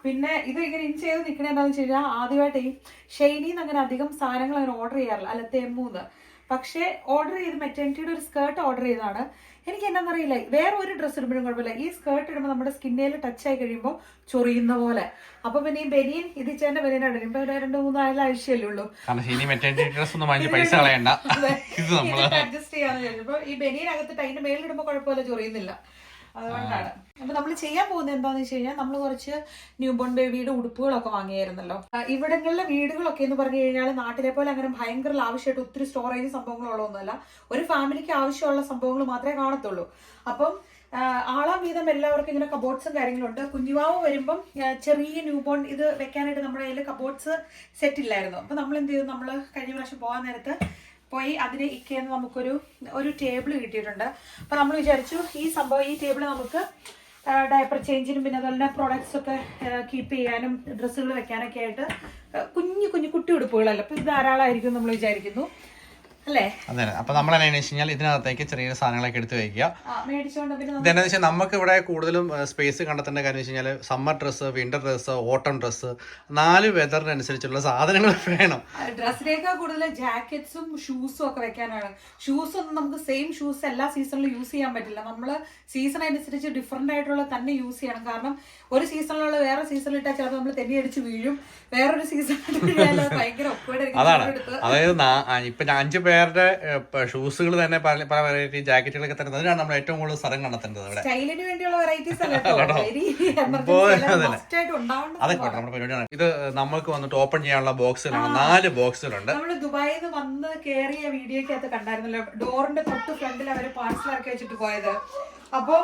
പിന്നെ ഇത് ഇങ്ങനെ ഇൻ ചെയ്ത് നിൽക്കണ എന്താണെന്ന് വെച്ച് കഴിഞ്ഞാൽ ആദ്യമായിട്ട് ഈ ഷെയ്നിന്ന് അങ്ങനെ അധികം സാധനങ്ങൾ അങ്ങനെ ഓർഡർ ചെയ്യാറില്ല. അല്ല തെമ്മൂന്ന് പക്ഷേ ഓർഡർ ചെയ്ത് മെറ്റേണിറ്റിയുടെ ഒരു സ്കേർട്ട് ഓർഡർ ചെയ്തതാണ്. എനിക്ക് എന്നാന്നറിയില്ല വേറെ ഒരു ഡ്രസ്സ് ഇടുമ്പോഴും കുഴപ്പമില്ല. ഈ സ്കേർട്ട് ഇടുമ്പോൾ നമ്മുടെ സ്കിന്നേൽ ടച്ച് ആയി കഴിയുമ്പോൾ ചൊറിയുന്ന പോലെ. അപ്പൊ പിന്നെ ഈ ബനിയൻ ഇത് ചേട്ടന്റെ ബനിയനാണ് ഇടുമ്പോ ഒരു രണ്ട് മൂന്ന് ആഴ്ചയല്ലേ ഉള്ളൂ. അഡ്ജസ്റ്റ് ചെയ്യാന്ന് ഈ ബനിയൻ അകത്തിട്ട് അതിന്റെ മേളിലിടുമ്പോൾ കുഴപ്പമില്ല ചൊറിയുന്നില്ല. അതുകൊണ്ടാണ്. അപ്പൊ നമ്മൾ ചെയ്യാൻ പോകുന്നത് എന്താന്ന് വെച്ച് കഴിഞ്ഞാൽ നമ്മൾ കുറച്ച് ന്യൂ ബോൺ ബേബിയുടെ ഉടുപ്പുകളൊക്കെ വാങ്ങിയായിരുന്നല്ലോ. ഇവിടങ്ങളിലെ വീടുകളൊക്കെ എന്ന് പറഞ്ഞു കഴിഞ്ഞാൽ നാട്ടിലെ പോലെ അങ്ങനെ ഭയങ്കര ആവശ്യമായിട്ട് ഒത്തിരി സ്റ്റോറേജ് സംഭവങ്ങളുള്ളതൊന്നുമല്ല. ഒരു ഫാമിലിക്ക് ആവശ്യമുള്ള സംഭവങ്ങൾ മാത്രമേ കാണത്തുള്ളൂ. അപ്പം ആളാ ആളാം വീതം എല്ലാവർക്കും ഇങ്ങനെ കബോർഡ്സും കാര്യങ്ങളുണ്ട്. കുഞ്ഞുവാവ് വരുമ്പം ചെറിയ ന്യൂ ബോൺ ഇത് വെക്കാനായിട്ട് നമ്മുടെ കയ്യിൽ കബോർഡ്സ് സെറ്റ് ഇല്ലായിരുന്നു. അപ്പൊ നമ്മൾ എന്ത് ചെയ്തു? നമ്മൾ കഴിഞ്ഞ പ്രാവശ്യം പോകാൻ നേരത്ത് പോയി അതിന് ഇക്കയെന്ന് നമുക്കൊരു ഒരു ടേബിൾ കിട്ടിയിട്ടുണ്ട്. അപ്പൊ നമ്മൾ വിചാരിച്ചു ഈ സംഭവം ഈ ടേബിൾ നമുക്ക് ഡയപ്പർ ചേഞ്ചിനും പിന്നെ അതുപോലെ പ്രോഡക്ട്സ് ഒക്കെ കീപ്പ് ചെയ്യാനും ഡ്രസ്സുകൾ വെക്കാനൊക്കെ ആയിട്ട് കുഞ്ഞു കുഞ്ഞു കുട്ടി ഉടുപ്പുകളല്ല അപ്പൊ ഇത് ധാരാളമായിരിക്കും നമ്മൾ വിചാരിക്കുന്നു. അതെ അപ്പൊ നമ്മൾ എന്നു വെച്ച് കഴിഞ്ഞാൽ ഇതിനകത്തേക്ക് ചെറിയ സാധനങ്ങളൊക്കെ എടുത്ത് വയ്ക്കുക ഇതെന്നു വെച്ചാൽ നമുക്ക് ഇവിടെ കൂടുതലും സ്പേസ് കണ്ടെത്തേണ്ട കാര്യം വെച്ച് കഴിഞ്ഞാൽ summer dress winter dress autumn dress നാല് വെതറിനനുസരിച്ചുള്ള സാധനങ്ങൾ വേണം. ഡ്രസ്സിനേക്കാൾ കൂടുതൽ ജാക്കറ്റ്സും ഷൂസും ഒക്കെ വെക്കാനാണ്. ഷൂസ് ഒന്നും നമുക്ക് സെയിം ഷൂസ് എല്ലാ സീസണിലും യൂസ് ചെയ്യാൻ പറ്റില്ല. നമ്മൾ സീസൺ അനുസരിച്ച് ഡിഫറെന്റ് ആയിട്ടുള്ള തന്നെ യൂസ് ചെയ്യണം. കാരണം ഒരു സീസണിലുള്ള വേറെ സീസണിൽ ഇട്ടാൽ ചിലപ്പോൾ നമ്മൾ തെന്നി അടിച്ച് വീഴും. വേറൊരു സീസണിൽ ഭയങ്കര അതാണ്. അതായത് ഇപ്പൊ അഞ്ചു പേരുടെ ഷൂസുകൾ തന്നെ പല പല വെറൈറ്റി ജാക്കറ്റുകളൊക്കെ തന്നെ അതിനാണ് നമ്മൾ ഏറ്റവും കൂടുതൽ സ്ഥലം കണ്ടെത്തേണ്ടത് ഇവിടെ. സ്റ്റൈലിന് വേണ്ടിയുള്ള വെറൈറ്റീസ് കേട്ടോ? അതൊക്കെ നമ്മുടെ പരിപാടിയാണ് ഇത് നമ്മൾക്ക് വന്നിട്ട് ഓപ്പൺ ചെയ്യാനുള്ള ബോക്സുകളാണ് നാല് ബോക്സുകളുണ്ട് നമ്മൾ ദുബായിൽ നിന്ന് വന്ന് കേറിയ വീഡിയോക്കകത്ത് കണ്ടായിരുന്നല്ലോ ഡോറിന്റെ തൊട്ട് ഫ്രണ്ടിൽ അവർ പാർസൽ ഇറക്കി വെച്ചിട്ട് പോയത്. അപ്പോ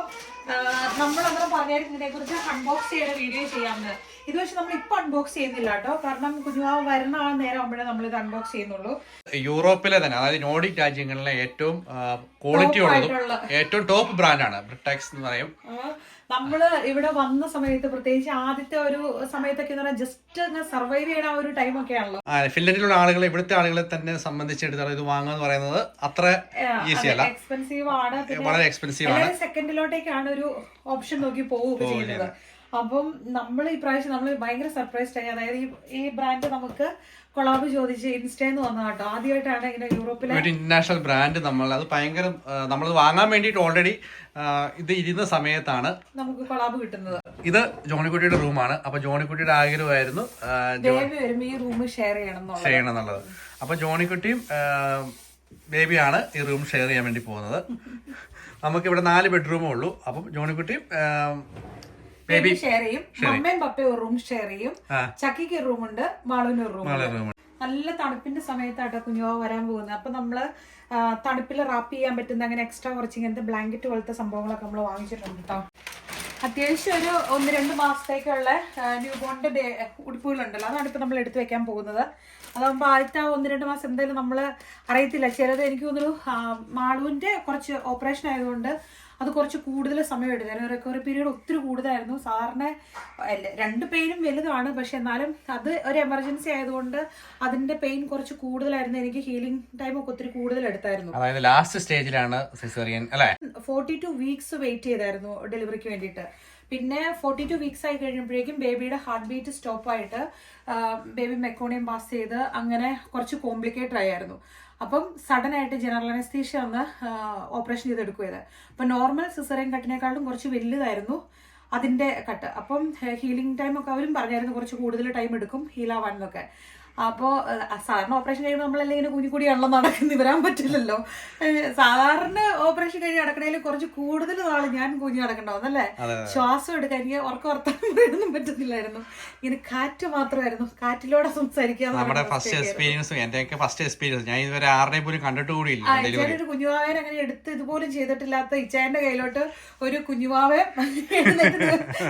നമ്മൾ അങ്ങനെ പറഞ്ഞായിരുന്നു ഇതിനെ കുറിച്ച് അൺബോക്സ് ചെയ്യുന്ന വീഡിയോ ചെയ്യാമെന്ന്. ഇത് പക്ഷെ നമ്മൾ ഇപ്പൊ അൺബോക്സ് ചെയ്യുന്നില്ല കേട്ടോ. കാരണം കുഞ്ഞുമാവ് വരുന്ന ആ നേരം ആകുമ്പോഴേ നമ്മൾ ഇത് അൺബോക്സ് ചെയ്യുന്നുള്ളൂ. യൂറോപ്പിലെ തന്നെ അതായത് നോർഡിക് രാജ്യങ്ങളിലെ ഏറ്റവും ക്വാളിറ്റി ഉള്ളതും ഏറ്റവും ടോപ്പ് ബ്രാൻഡാണ് ബ്രിട്ടാക്സ് എന്ന് പറയും. നമ്മൾ ഇവിടെ വന്ന സമയത്ത് പ്രത്യേകിച്ച് ആദ്യത്തെ ഒരു സമയത്തൊക്കെ എന്ന് പറഞ്ഞാൽ ജസ്റ്റ് സർവൈവ് ചെയ്യണ ഒരു ടൈം ഒക്കെ ആണല്ലോ. ഫിൻലൻഡിലുള്ള ആളുകൾ ഇവിടുത്തെ ആളുകളെ തന്നെ സംബന്ധിച്ചെടുത്തോളം ഇത് വാങ്ങുക എന്ന് പറയുന്നത് അത്ര ഈസി അല്ല. എക്സ്പെൻസീവ് ആണ്. വളരെ എക്സ്പെൻസീവ് ആണ്. സെക്കൻഡിലോട്ടേക്കാണ് ഒരു ഓപ്ഷൻ നോക്കി പോവുക ചെയ്യുന്നത്. അപ്പം നമ്മൾ ഈ പ്രാവശ്യം നമ്മൾ ഭയങ്കര സർപ്രൈസ്ഡ് ആയി. അതായത് ഈ ഈ ബ്രാൻഡ് നമുക്ക് കൊളാബ് ചോദിച്ച് ഇൻസ്റ്റേന്ന് വന്ന കേട്ടോ. ആദ്യമായിട്ടാണ് ഇങ്ങനെ യൂറോപ്പിലെ ഒരു ഇന്റർനാഷണൽ ബ്രാൻഡ് നമ്മൾ അത് ഭയങ്കര നമ്മൾ വാങ്ങാൻ വേണ്ടിയിട്ട് ഓൾറെഡി ഇത് ഇരുന്ന സമയത്താണ്. നമുക്ക് കൊളാബ് കിട്ടുന്നത്. ഇത് ജോണിക്കുട്ടിയുടെ റൂമാണ്. അപ്പൊ ജോണിക്കുട്ടിയുടെ ആഗ്രഹമായിരുന്നു ഈ റൂം ഷെയർ ചെയ്യണം എന്നുള്ളത്. ചെയ്യണം എന്നുള്ളത്. അപ്പൊ ജോണിക്കുട്ടിയും ബേബിയാണ് ഈ റൂം ഷെയർ ചെയ്യാൻ വേണ്ടി പോകുന്നത്. നമുക്ക് ഇവിടെ നാല് ബെഡ്റൂമേ ഉള്ളൂ. അപ്പം ജോണിക്കുട്ടിയും ബേബി ഷെയർ ചെയ്യും. അമ്മയും പപ്പയും ഒരു റൂം ഷെയർ ചെയ്യും. ചക്കിക്ക് ഒരു ഉണ്ട് മാളുവിന് ഒരു റൂം നാല് നല്ല തണുപ്പിന്റെ സമയത്താട്ടോ കുഞ്ഞോ വരാൻ പോകുന്നത്. അപ്പൊ നമ്മൾ തണുപ്പിൽ റാപ്പ് ചെയ്യാൻ പറ്റുന്ന അങ്ങനെ എക്സ്ട്രാ കുറച്ച് ഇങ്ങനത്തെ ബ്ലാങ്കറ്റ് പോലത്തെ സംഭവങ്ങളൊക്കെ നമ്മൾ വാങ്ങിച്ചിട്ടുണ്ട് കേട്ടോ അത്യാവശ്യം ഒരു ഒന്ന് രണ്ട് മാസത്തേക്കുള്ള ന്യൂ ബോണിന്റെ ഉടുപ്പുകളുണ്ടല്ലോ. അതാണ് ഇപ്പൊ നമ്മൾ എടുത്തു വെക്കാൻ പോകുന്നത്. അതാകുമ്പോൾ ആദ്യത്തെ ആ ഒന്ന് രണ്ട് മാസം എന്തായാലും നമ്മൾ അറിയത്തില്ല. ചിലത് എനിക്ക് തോന്നുന്നു മാളുവിന്റെ കുറച്ച് ഓപ്പറേഷൻ ആയതുകൊണ്ട് അത് കുറച്ച് കൂടുതൽ സമയം എടുത്തായിരുന്നു റിക്കവറി പീരീഡ് ഒത്തിരി കൂടുതലായിരുന്നു. സാറിന് രണ്ട് പെയിനും വലുതാണ്. പക്ഷെ എന്നാലും അത് ഒരു എമർജൻസി ആയതുകൊണ്ട് അതിന്റെ പെയിൻ കുറച്ച് കൂടുതലായിരുന്നു. എനിക്ക് ഹീലിംഗ് ടൈം ഒക്കെ ഒത്തിരി കൂടുതൽ എടുത്തായിരുന്നു. അതായത് ലാസ്റ്റ് സ്റ്റേജിലാണ് സിസേറിയൻ അല്ലേ? ഫോർട്ടി ടു വീക്സ് വെയിറ്റ് ചെയ്തായിരുന്നു ഡെലിവറിക്ക് വേണ്ടിയിട്ട്. പിന്നെ ഫോർട്ടി ടു വീക്സ് ആയി കഴിയുമ്പോഴേക്കും ബേബിയുടെ ഹാർട്ട് ബീറ്റ് സ്റ്റോപ്പായിട്ട് ബേബി മെക്കോണിയം പാസ് ചെയ്ത് അങ്ങനെ കുറച്ച് കോംപ്ലിക്കേറ്റഡ് ആയിരുന്നു. അപ്പം സഡൻ ആയിട്ട് ജനറൽ അനസ്തീഷ്യ വന്ന് ഓപ്പറേഷൻ ചെയ്തെടുക്കുകയത് അപ്പം നോർമൽ സിസറിയൻ കട്ടിനേക്കാളും കുറച്ച് വലുതായിരുന്നു അതിന്റെ കട്ട് അപ്പം ഹീലിംഗ് ടൈമൊക്കെ അവരും പറഞ്ഞായിരുന്നു കുറച്ച് കൂടുതൽ ടൈം എടുക്കും ഹീലാവാൻ എന്നൊക്കെ. അപ്പോൾ സാധാരണ ഓപ്പറേഷൻ കഴിയുമ്പോൾ നമ്മളെല്ലാം ഇങ്ങനെ കുഞ്ഞിക്കുടിയാണല്ലോ നടക്കുന്ന വരാൻ പറ്റില്ലല്ലോ. സാധാരണ ഓപ്പറേഷൻ കഴിഞ്ഞ് നടക്കണേൽ കുറച്ച് കൂടുതൽ നാൾ ഞാൻ കുഞ്ഞു നടക്കണ്ടാവുന്നല്ലേ ശ്വാസം എടുക്കാൻ എനിക്ക് ഉറക്കം ഉറത്താൻ പറയാനൊന്നും പറ്റുന്നില്ലായിരുന്നു. ഇങ്ങനെ കാറ്റ് മാത്രമായിരുന്നു. കാറ്റിലൂടെ സംസാരിക്കാൻ നമ്മുടെ ഫസ്റ്റ് എക്സ്പീരിയൻസും ഫസ്റ്റ് എക്സ്പീരിയൻസ് ഞാൻ ഇതുവരെ ആരുടെയും പോലും കണ്ടിട്ട് കൂടിയില്ല ഒരു കുഞ്ഞുവാവൻ അങ്ങനെ എടുത്ത് ഇതുപോലും ചെയ്തിട്ടില്ലാത്ത ഇച്ചായന്റെ കയ്യിലോട്ട് ഒരു കുഞ്ഞുവാവെ എഴുന്നേറ്റ്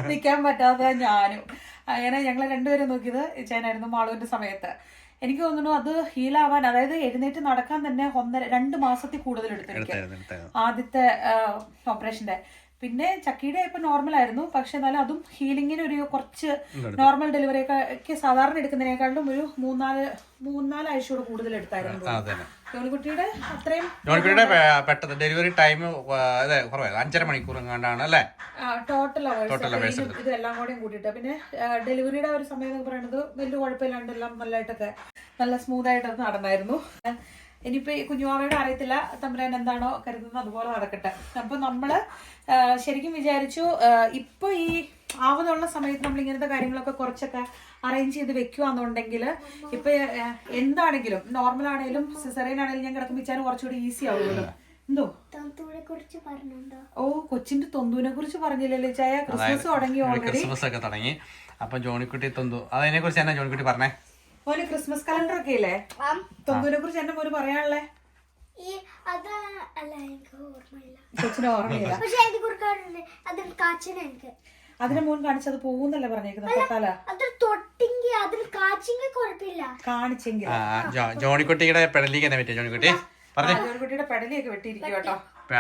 നിൽക്കാൻ പറ്റാത്ത ഞാനും. അങ്ങനെ ഞങ്ങൾ രണ്ടുപേരും നോക്കിയത് ചേനായിരുന്നു മാളുവിന്റെ സമയത്ത്. എനിക്ക് തോന്നുന്നു അത് ഹീലാവാൻ അതായത് എഴുന്നേറ്റ് നടക്കാൻ തന്നെ ഒന്നര രണ്ട് മാസത്തിൽ കൂടുതൽ എടുത്തു എനിക്ക് എടുത്തായിരുന്നു, എടുത്തായിരുന്നു. ആദ്യത്തെ ഓപ്പറേഷന്റെ പിന്നെ ചക്കിയുടെ ഇപ്പൊ നോർമൽ ആയിരുന്നു. പക്ഷെ എന്നാലും അതും ഹീലിങ്ങിന് ഒരു കുറച്ച് നോർമൽ ഡെലിവറി ഒക്കെ സാധാരണ എടുക്കുന്നതിനേക്കാളും ഒരു മൂന്നാൽ മൂന്നാൽ ആഴ്ചയോട് കൂടുതൽ എടുത്തായിരുന്നു. ജോണിക്കുട്ടിയുടെ പെട്ടെന്ന് ഡെലിവറി ടൈം അതെ കുറവായിരുന്നു അഞ്ചര മണിക്കൂർ എങ്ങാണ്ടാണ് അല്ലേ? ടോട്ടൽ അവേഴ്സ് ഇതെല്ലാം കൂടി കൂട്ടിയിട്ട്. പിന്നെ ഡെലിവറിയുടെ ഒരു സമയം എന്നൊക്കെ പറയുന്നത് വലിയ കുഴപ്പമില്ലാണ്ട് എല്ലാം നല്ലതായിട്ടൊക്കെ നല്ല സ്മൂത്ത് ആയിട്ട് നടന്നായിരുന്നു. ഇനിയിപ്പോ ഈ കുഞ്ഞുമാവയുടെ അറിയത്തില്ല തമ്പുരാൻ എന്താണോ കരുതുന്നത് അതുപോലെ നടക്കട്ടെ. അപ്പൊ നമ്മൾ ശരിക്കും വിചാരിച്ചു ഇപ്പോൾ ഇപ്പൊ ഈ ആവുന്നുള്ള സമയത്ത് നമ്മൾ ഇങ്ങനത്തെ കാര്യങ്ങളൊക്കെ കുറച്ചൊക്കെ അറേഞ്ച് ചെയ്ത് വെക്കുവാന്നുണ്ടെങ്കിൽ ഇപ്പൊ എന്താണെങ്കിലും നോർമൽ ആണെങ്കിലും സിസറിയൻ ആണെങ്കിലും ഞാൻ കിടക്കുമ്പോൾ വിചാരം കുറച്ചുകൂടി ഈസി ആവുമല്ലോ എന്തോ? ഓ കൊച്ചിന്റെ തൊന്തുവിനെ കുറിച്ച് പറഞ്ഞില്ലല്ലേ ചായ? ക്രിസ്മസ് തുടങ്ങി ഓൾറെഡി ക്രിസ്മസ് ഒക്കെ തുടങ്ങി. അപ്പൊ ജോണിക്കുട്ടി തൊന്തു. അതിനെ കുറിച്ച് എന്നാ ജോണിക്കുട്ടി പറഞ്ഞേ? മോന് ക്രിസ്മസ് കലണ്ടർ ഒക്കെ ഇല്ലേ? തൊങ്കുവിനെ കുറിച്ച് എന്റെ മോന് പറയാനുള്ളേ? ഈ അത് അല്ല എനിക്ക് ഓർമ്മയില്ല. കൊച്ചിന് ഓർമ്മയില്ല. അതിന് മോൻ കാണിച്ചത് പോകുന്നല്ലേ പറഞ്ഞേക്കുന്നത്? കാണിച്ചെങ്കിൽ. ജോണിക്കുട്ടിയുടെ പെടലിക്ക് എന്നെ പറ്റിയ ജോണിക്കുട്ടി. പറഞ്ഞു. ജോണിക്കുട്ടിയുടെ പെടലിയൊക്കെ വെട്ടിയിരിക്കും കേട്ടോ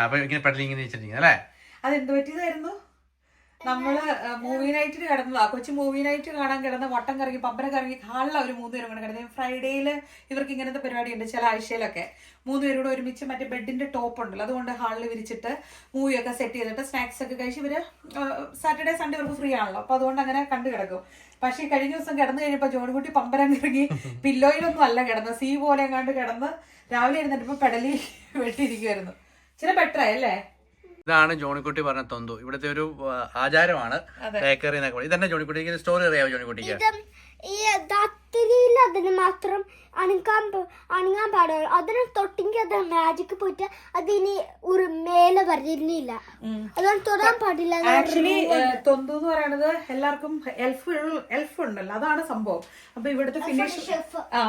അപ്പൊ ഇങ്ങനെ പെടലി ഇങ്ങനെ വെച്ചിരിക്കുന്നത് അല്ലേ? അത് എന്ത് പറ്റിയതായിരുന്നു? നമ്മൾ മൂവി നൈറ്റിന് കിടന്നതാ. കൊച്ചു മൂവി നൈറ്റ് കാണാൻ കിടന്ന് വട്ടം കറങ്ങി പമ്പര കറങ്ങി ഹാളിലാണ് ഒരു മൂന്ന് പേരും കൂടെ കിടന്നത് ഫ്രൈഡേയിൽ ഇവർക്ക് ഇങ്ങനത്തെ പരിപാടി ഉണ്ട് ചില ആഴ്ചയിലൊക്കെ. മൂന്ന് പേരും കൂടെ ഒരുമിച്ച് മറ്റേ ബെഡിന്റെ ടോപ്പ് ഉണ്ടല്ലോ അതുകൊണ്ട് ഹാളിൽ വിരിച്ചിട്ട് മൂവിയൊക്കെ സെറ്റ് ചെയ്തിട്ട് സ്നാക്സ് ഒക്കെ കഴിച്ച് ഇവർ സാറ്റർഡേ സൺഡേ ഇവർക്ക് ഫ്രീ ആണല്ലോ. അപ്പൊ അതുകൊണ്ട് അങ്ങനെ കണ്ടു കിടക്കും. പക്ഷേ കഴിഞ്ഞ ദിവസം കിടന്നു കഴിഞ്ഞപ്പോ ജോൺകുട്ടി പമ്പരം കറങ്ങി പില്ലോയിലൊന്നും അല്ല കിടന്ന് സീ പോലെ എങ്ങാണ്ട് കിടന്ന് രാവിലെ എഴുന്നേറ്റപ്പോ പെടലി വെട്ടിയിരിക്കുമായിരുന്നു ചില ബെറ്ററായി ആയല്ലേ ഇതാണ് ജോണിക്കുട്ടി പറഞ്ഞ തൊന്തു. ഇവിടുത്തെ ഒരു ആചാരമാണ് ബേക്കറി എന്നൊക്കെ. ഇതന്നെ ജോണിക്കുട്ടിക്ക്? സ്റ്റോറി അറിയാവോ ജോണിക്കുട്ടിക്ക്? ഇത് ഈ രാത്രിയിൽ അതിന് മാത്രം അണുങ്ങാൻ അണുങ്ങാൻ പാടുള്ളൂ. അതിന് തൊട്ടെങ്കിൽ അത് മാജിക്ക് പോയിട്ട് അതിനി ഒരു മേലെ വരുന്നില്ല അതുകൊണ്ട് തൊടാൻ പാടില്ല. ആക്ച്വലി തൊന്തു എന്ന് പറയുന്നത് എല്ലാവർക്കും എൽഫ് എൽഫ് ഉണ്ടല്ലോ. അതാണ് സംഭവം. അപ്പൊ ഇവിടുത്തെ ഫിനിഷ് ആ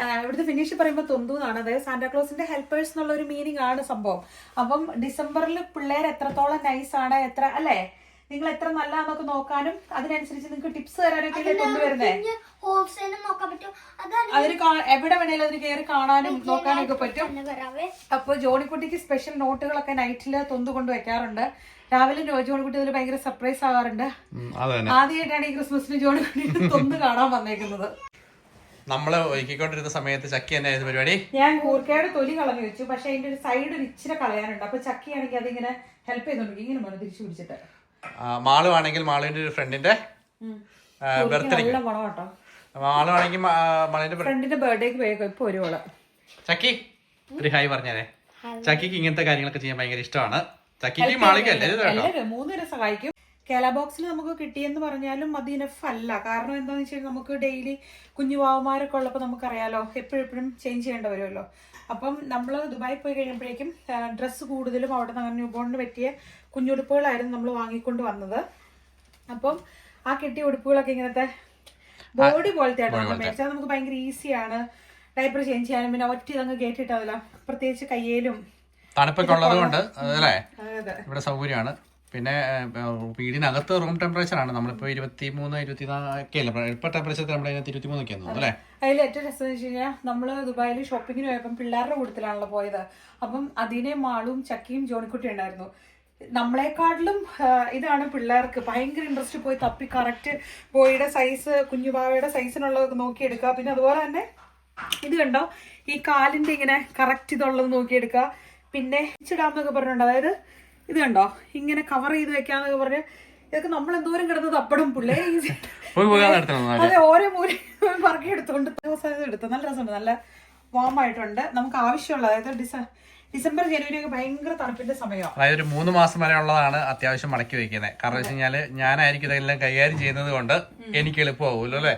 ആ, ഇവിടുത്തെ ഫിനിഷ് പറയുമ്പോൾ തൊന്തു എന്നാണ്. അതായത് സാന്റാക്ലോസിന്റെ ഹെൽപ്പേഴ്സ് എന്നുള്ള ഒരു മീനിങ് ആണ് സംഭവം. അപ്പം ഡിസംബറിൽ പിള്ളേർ എത്രത്തോളം നൈസ് ആണ് എത്ര അല്ലേ? നിങ്ങൾ എത്ര നല്ല നല്ലതാന്നൊക്കെ നോക്കാനും അതിനനുസരിച്ച് നിങ്ങൾക്ക് ടിപ്സ് തരാനൊക്കെ കൊണ്ടുവരുന്നേ? അതിന് എവിടെ വേണേലും അതിന് കയറി കാണാനും നോക്കാനും ഒക്കെ പറ്റും. തന്നെ അപ്പൊ ജോണിക്കുട്ടിക്ക് സ്പെഷ്യൽ നോട്ടുകളൊക്കെ നൈറ്റിൽ തൊന്തു കൊണ്ട് വെക്കാറുണ്ട്. രാവിലെ ജോണിക്കുട്ടി അതിൽ ഭയങ്കര സർപ്രൈസ് തന്നെ. ആദ്യമായിട്ടാണ് ഈ ക്രിസ്മസിന് ജോണിക്കുട്ടി തൊന്ന് കാണാൻ വന്നേക്കുന്നത്. നമ്മൾ ഒരുക്കിക്കൊണ്ടിരുന്ന സമയത്ത് ചക്കി എന്നായിരുന്നു പരിപാടി. ഞാൻ കൂർക്കയുടെ തൊലി കളഞ്ഞു വെച്ചു. പക്ഷെ അതിന്റെ ഒരു സൈഡ് ഒരു ഇച്ചിരി കളയാനുണ്ട്. അപ്പൊ ചക്കിയാണെങ്കിൽ അതിങ്ങനെ ഹെൽപ്പ് ചെയ്തോണ്ടിരിക്കും ഇങ്ങനെ തിരിച്ചു പിടിച്ചിട്ട്. മാളു ആണെങ്കിൽ മാളുവിന്റെ ഒരു ഫ്രണ്ടിന്റെ ബർത്ത്ഡേ നല്ല മണം കേട്ടോ. മാളു ആണെങ്കിൽ മാളിന്റെ ഫ്രണ്ടിന്റെ ബർത്ത്ഡേക്ക് ഇപ്പൊ ഒരുവൾ ചക്കി ഒരു ഹായ് പറഞ്ഞേ ചക്കിക്ക് ഇങ്ങനത്തെ കാര്യങ്ങളൊക്കെ ചെയ്യാൻ ഭയങ്കര ഇഷ്ടമാണ്. ചക്കിക്ക് മാളിക്ക് അല്ലേ മൂന്നുപേരെ സഹായിക്കും. കേല ബോക്സിൽ നമുക്ക് കിട്ടിയെന്ന് പറഞ്ഞാലും അത് ഇനഫ് അല്ല. കാരണം എന്താണെന്ന് വെച്ചാൽ നമുക്ക് ഡെയിലി കുഞ്ഞു വാവമാരൊക്കെ ഉള്ളപ്പോൾ നമുക്കറിയാലോ എപ്പോഴും എപ്പോഴും ചേഞ്ച് ചെയ്യേണ്ടി വരുമല്ലോ. അപ്പം നമ്മൾ ദുബായി പോയി കഴിയുമ്പോഴേക്കും ഡ്രസ്സ് കൂടുതലും അവിടെ നിന്ന് ന്യൂ ബോണിന് പറ്റിയ കുഞ്ഞുടുപ്പുകളായിരുന്നു നമ്മൾ വാങ്ങിക്കൊണ്ട് വന്നത്. അപ്പം ആ കിട്ടിയ ഉടുപ്പുകളൊക്കെ ഇങ്ങനത്തെ ബോഡി പോലത്തെ. ആയിട്ടാണ് മേടിച്ചത് നമുക്ക് ഭയങ്കര ഈസിയാണ്. ഡൈപ്പർ ചേഞ്ച് ചെയ്യാനും പിന്നെ ഒറ്റ ഇതങ്ങ് കേട്ടിട്ടാവില്ല പ്രത്യേകിച്ച് കയ്യേലും തണുപ്പൊക്കെ ഉള്ളത് കൊണ്ട് അല്ലേ അതെ. ഇവിടെ സൗകര്യമാണ്. പിന്നെ വീടിനകത്ത് റൂം ടെമ്പറേച്ചർ ആണ്. നമ്മളിപ്പോ ഇരുപത്തി മൂന്ന് ഇരുപത്തി ഒക്കെ അല്ലേ ഇപ്പൊ ടെമ്പറേച്ചർ നമ്മുടെ അതിനകത്ത് ഇരുപത്തി മൂന്നൊക്കെ അല്ലേ? അതിൽ ഏറ്റവും രസം വെച്ച് കഴിഞ്ഞാൽ നമ്മൾ ദുബായിൽ ഷോപ്പിങ്ങിന് പോയപ്പോൾ പിള്ളേരുടെ കൂട്ടത്തിലാണല്ലോ പോയത്. അപ്പം അതിനെ മാളും ചക്കിയും ജോണിക്കുട്ടി ഉണ്ടായിരുന്നു. നമ്മളെക്കാട്ടിലും ഇതാണ് പിള്ളേർക്ക് ഭയങ്കര ഇൻട്രസ്റ്റ് പോയി തപ്പി കറക്റ്റ് ബോയുടെ സൈസ് കുഞ്ഞുബാവയുടെ സൈസിനുള്ളതൊക്കെ നോക്കിയെടുക്കുക. പിന്നെ അതുപോലെ തന്നെ ഇത് കണ്ടോ? ഈ കാലിന്റെ ഇങ്ങനെ കറക്റ്റ് ഇതുള്ളത് നോക്കിയെടുക്കുക. പിന്നെ ഇച്ചിടാന്നൊക്കെ പറഞ്ഞിട്ടുണ്ട്. അതായത് ഇത് കണ്ടോ? ഇങ്ങനെ കവർ ചെയ്ത് വെക്കാന്നൊക്കെ പറഞ്ഞ് ഇതൊക്കെ നമ്മൾ എന്തോരം കിടന്നത് അപ്പടും പുള്ളേ. ഈസി അതെ ഓരോ മൂല പറക്കി എടുത്തോണ്ട് എടുത്തു. നല്ല രസമുണ്ട് നല്ല വാം ആയിട്ടുണ്ട്. നമുക്ക് ആവശ്യമുള്ള അതായത് ഡിസ ഡിസംബർ ജനുവരി ഒക്കെ ഭയങ്കര തണുപ്പിന്റെ സമയമാണ് അതായത് ഒരു മൂന്ന് മാസം വരെ ഉള്ളതാണ് അത്യാവശ്യം മടക്കി വെക്കുന്നത് കാരണം വെച്ച് കഴിഞ്ഞാൽ ഞാനായിരിക്കും ഇതെല്ലാം കൈകാര്യം ചെയ്യുന്നത് കൊണ്ട് എനിക്ക് എളുപ്പമാവുമല്ലോ അല്ലേ?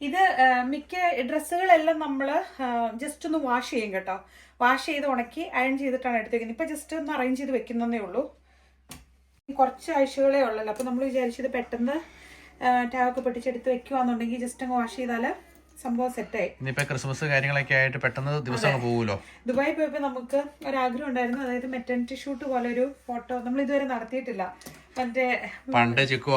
ഇത് മിക്ക ഡ്രസ്സുകളെല്ലാം നമ്മൾ ജസ്റ്റ് ഒന്ന് വാഷ് ചെയ്യും കേട്ടോ. വാഷ് ചെയ്ത് ഉണക്കി അയൺ ചെയ്തിട്ടാണ് എടുത്തേക്കുന്നത്. ഇപ്പൊ ജസ്റ്റ് ഒന്ന് അറേഞ്ച് ചെയ്ത് വെക്കുന്നതേ ഉള്ളൂ. കുറച്ച് ആഴ്ചകളേ ഉള്ളല്ലോ. അപ്പോൾ നമ്മൾ വിചാരിച്ചത് പെട്ടെന്ന് ടാവൊക്കെ പൊട്ടിച്ചെടുത്ത് വെക്കുകയാണെന്നുണ്ടെങ്കിൽ ജസ്റ്റ് അങ്ങ് വാഷ് ചെയ്താൽ സംഭവം സെറ്റായി. ഇനിയിപ്പോ ക്രിസ്മസ് കാര്യങ്ങളൊക്കെ ആയിട്ട് പെട്ടെന്ന് ദിവസം പോകുമല്ലോ ദുബായി പോയപ്പോൾ നമുക്ക് ഒരു ആഗ്രഹം ഉണ്ടായിരുന്നു. അതായത് മെറ്റർണിറ്റി ഷൂട്ട് പോലെ ഒരു ഫോട്ടോ നമ്മൾ ഇതുവരെ നടത്തിയിട്ടില്ല. മറ്റേ പണ്ട് ചിക്കു